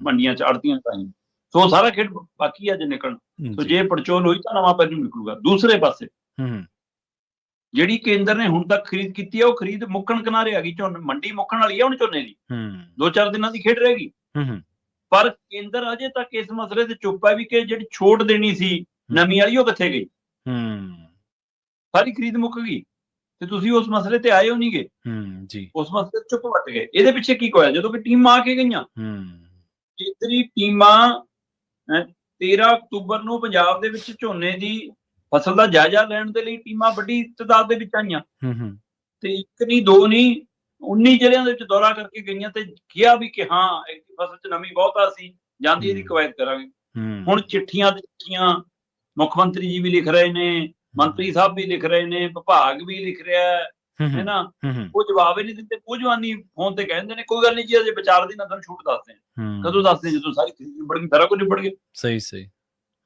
ਮੰਡੀਆਂ 'ਚ ਅੜਤੀਆਂ ਪਾਈਆਂ ਸੋ ਸਾਰਾ ਖੇਡ ਬਾਕੀ ਹੈ ਜੇ ਨਿਕਲਣ। ਸੋ ਜੀ, ਪੜਚੋਲ ਹੋਈ ਤਾਂ ਨਵਾਂ ਪਹਿਲੂ ਨਿਕਲੂਗਾ। ਦੂਸਰੇ ਪਾਸੇ ਜਿਹੜੀ ਕੇਂਦਰ ਨੇ ਹੁਣ ਤੱਕ ਖਰੀਦ ਕੀਤੀ ਹੈ ਉਹ ਖਰੀਦ ਮੁੱਕਣ ਕਿਨਾਰੇ ਆ ਗਈ। ਝੋਨੇ ਮੰਡੀ ਮੁੱਕਣ ਵਾਲੀ ਹੈ ਹੁਣ ਝੋਨੇ ਦੀ। ਹੂੰ, ਦੋ ਚਾਰ ਦਿਨਾਂ ਦੀ ਖੇਡ ਰਹੇਗੀ ਹੂੰ, ਹੂੰ, ਪਰ ਕੇਂਦਰ ਅਜੇ ਤੱਕ ਇਸ ਮਸਲੇ ਤੇ ਚੁੱਪ ਹੈ ਵੀ ਕਿ ਜਿਹੜੀ ਛੋਟ ਦੇਣੀ ਸੀ ਨਵੀਂ ਵਾਲੀ ਉਹ ਕਿੱਥੇ ਗਈ? ਹੂੰ, ਸਾਰੀ ਖਰੀਦ ਮੁੱਕ ਗਈ। ਤੇ ਤੁਸੀਂ ਉਸ ਮਸਲੇ ਤੇ ਆਏ ਹੋ ਨਹੀਂਗੇ ਹੂੰ, ਜੀ, ਉਸ ਮਸਲੇ ਚੁੱਪ ਵੱਟ ਗਏ। ਇਹਦੇ ਪਿੱਛੇ ਕੀ ਹੋਇਆ ਜਦੋਂ ਕਿ ਟੀਮਾਂ ਆ ਕੇ ਗਈਆਂ। ਹੂੰ, ਕੇਂਦਰੀ ਟੀਮਾਂ ਅਹ, 13 ਅਕਤੂਬਰ ਨੂੰ ਪੰਜਾਬ ਦੇ ਵਿੱਚ ਝੋਨੇ ਦੀ ਫਸਲ ਦਾ ਜਾਇਜ਼ਾ ਲੈਣ ਦੇ ਲਈ ਟੀਮਾਂ ਵੱਡੀ ਤਦਾਦ ਦੇ ਵਿੱਚ ਆਈਆਂ। ਹੂੰ, ਹੂੰ, ਤੇ ਇੱਕ ਨਹੀਂ ਦੋ ਨਹੀਂ 19 ਜ਼ਿਲ੍ਹਿਆਂ ਦੇ ਵਿੱਚ ਦੌਰਾ ਕਰਕੇ ਗਈਆਂ ਤੇ ਕਿਹਾ ਵੀ ਕਿ ਹਾਂ ਫਸਲ 'ਚ ਨਮੀ ਬਹੁਤ ਆ ਸੀ ਜਾਂਦੀ ਇਹਦੀ। ਕਵਾਇਦ ਕਰਾਂਗੇ। ਹੁਣ ਚਿੱਠੀਆਂ ਤੇ ਚਿੱਠੀਆਂ ਮੁੱਖ ਮੰਤਰੀ ਜੀ ਵੀ ਲਿਖ ਰਹੇ ਨੇ ਮੰਤਰੀ ਸਾਹਿਬ ਵੀ ਲਿਖ ਰਹੇ ਨੇ ਵਿਭਾਗ ਵੀ ਲਿਖ ਰਿਹਾ ਹੈ ਨਾ? ਉਹ ਜਵਾਬ ਹੀ ਨਹੀਂ ਦਿੰਦੇ ਪੂਜਵਾਨੀ ਫੋਨ ਤੇ ਕਹਿੰਦੇ ਨੇ ਕੋਈ ਗੱਲ ਨਹੀਂ ਜੀ ਅਜੇ ਵਿਚਾਰ ਦੀ ਨਾ ਤੁਹਾਨੂੰ ਛੂਟ ਦੱਸਦੇ ਹਾਂ। ਕਦੋਂ ਦੱਸਦੇ? ਜਦੋਂ ਸਾਰੀ ਖਰੀਦ ਨਿਬੜ ਗਈ ਸਾਰਾ ਕੁਝ ਨਿਬੜ ਗਿਆ। ਸਹੀ ਸਹੀ।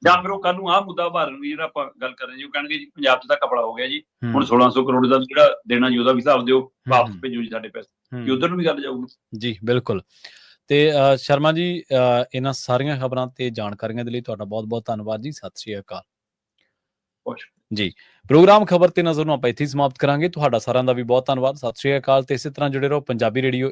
ਜਾਂ ਫਿਰ ਉਹ ਕੱਲ ਨੂੰ ਆਹ ਮੁੱਦਾ ਭਾਰਨਗੇ ਜਿਹੜਾ ਆਪਾਂ ਗੱਲ ਕਰ ਰਹੇ ਜੀ ਉਹ ਕਹਿਣਗੇ ਜੀ ਪੰਜਾਬ 'ਚ ਤਾਂ ਕਪੜਾ ਹੋ ਗਿਆ ਜੀ। ਹੁਣ 1600 ਕਰੋੜ ਦਾ ਜਿਹੜਾ ਦੇਣਾ ਜੀ ਉਹਦਾ ਵੀ ਹਿਸਾਬ ਦਿਓ ਵਾਪਸ। ਭੇਜੋ ਜੀ ਸਾਡੇ ਪੈਸੇ। ਕਿ ਉਧਰ ਨੂੰ ਵੀ ਗੱਲ ਜਾਊਗੀ। ਜੀ ਬਿਲਕੁਲ। ਤੇ ਸ਼ਰਮਾ ਜੀ ਇਹਨਾਂ ਸਾਰੀਆਂ ਖਬਰਾਂ ਤੇ ਜਾਣਕਾਰੀਆਂ ਦੇ ਲਈ ਤੁਹਾਡਾ ਬਹੁਤ-ਬਹੁਤ ਧੰਨਵਾਦ ਜੀ। ਸਤਿ ਸ਼੍ਰੀ ਅਕਾਲ। ਖੁਸ਼ ਪ੍ਰੋਗਰਾਮ ਖਬਰ ਤੇ ਨਜ਼ਰ ਨੂੰ ਆਪਾਂ ਇੱਥੇ ਹੀ ਸਮਾਪਤ ਕਰਾਂਗੇ। ਤੁਹਾਡਾ ਸਾਰਿਆਂ ਦਾ ਵੀ ਬਹੁਤ ਧੰਨਵਾਦ। ਸਤਿ ਸ਼੍ਰੀ ਅਕਾਲ ਤੇ ਇਸੇ ਤਰ੍ਹਾਂ ਜੁੜੇ ਰਹੋ ਪੰਜਾਬੀ ਰੇਡੀਓ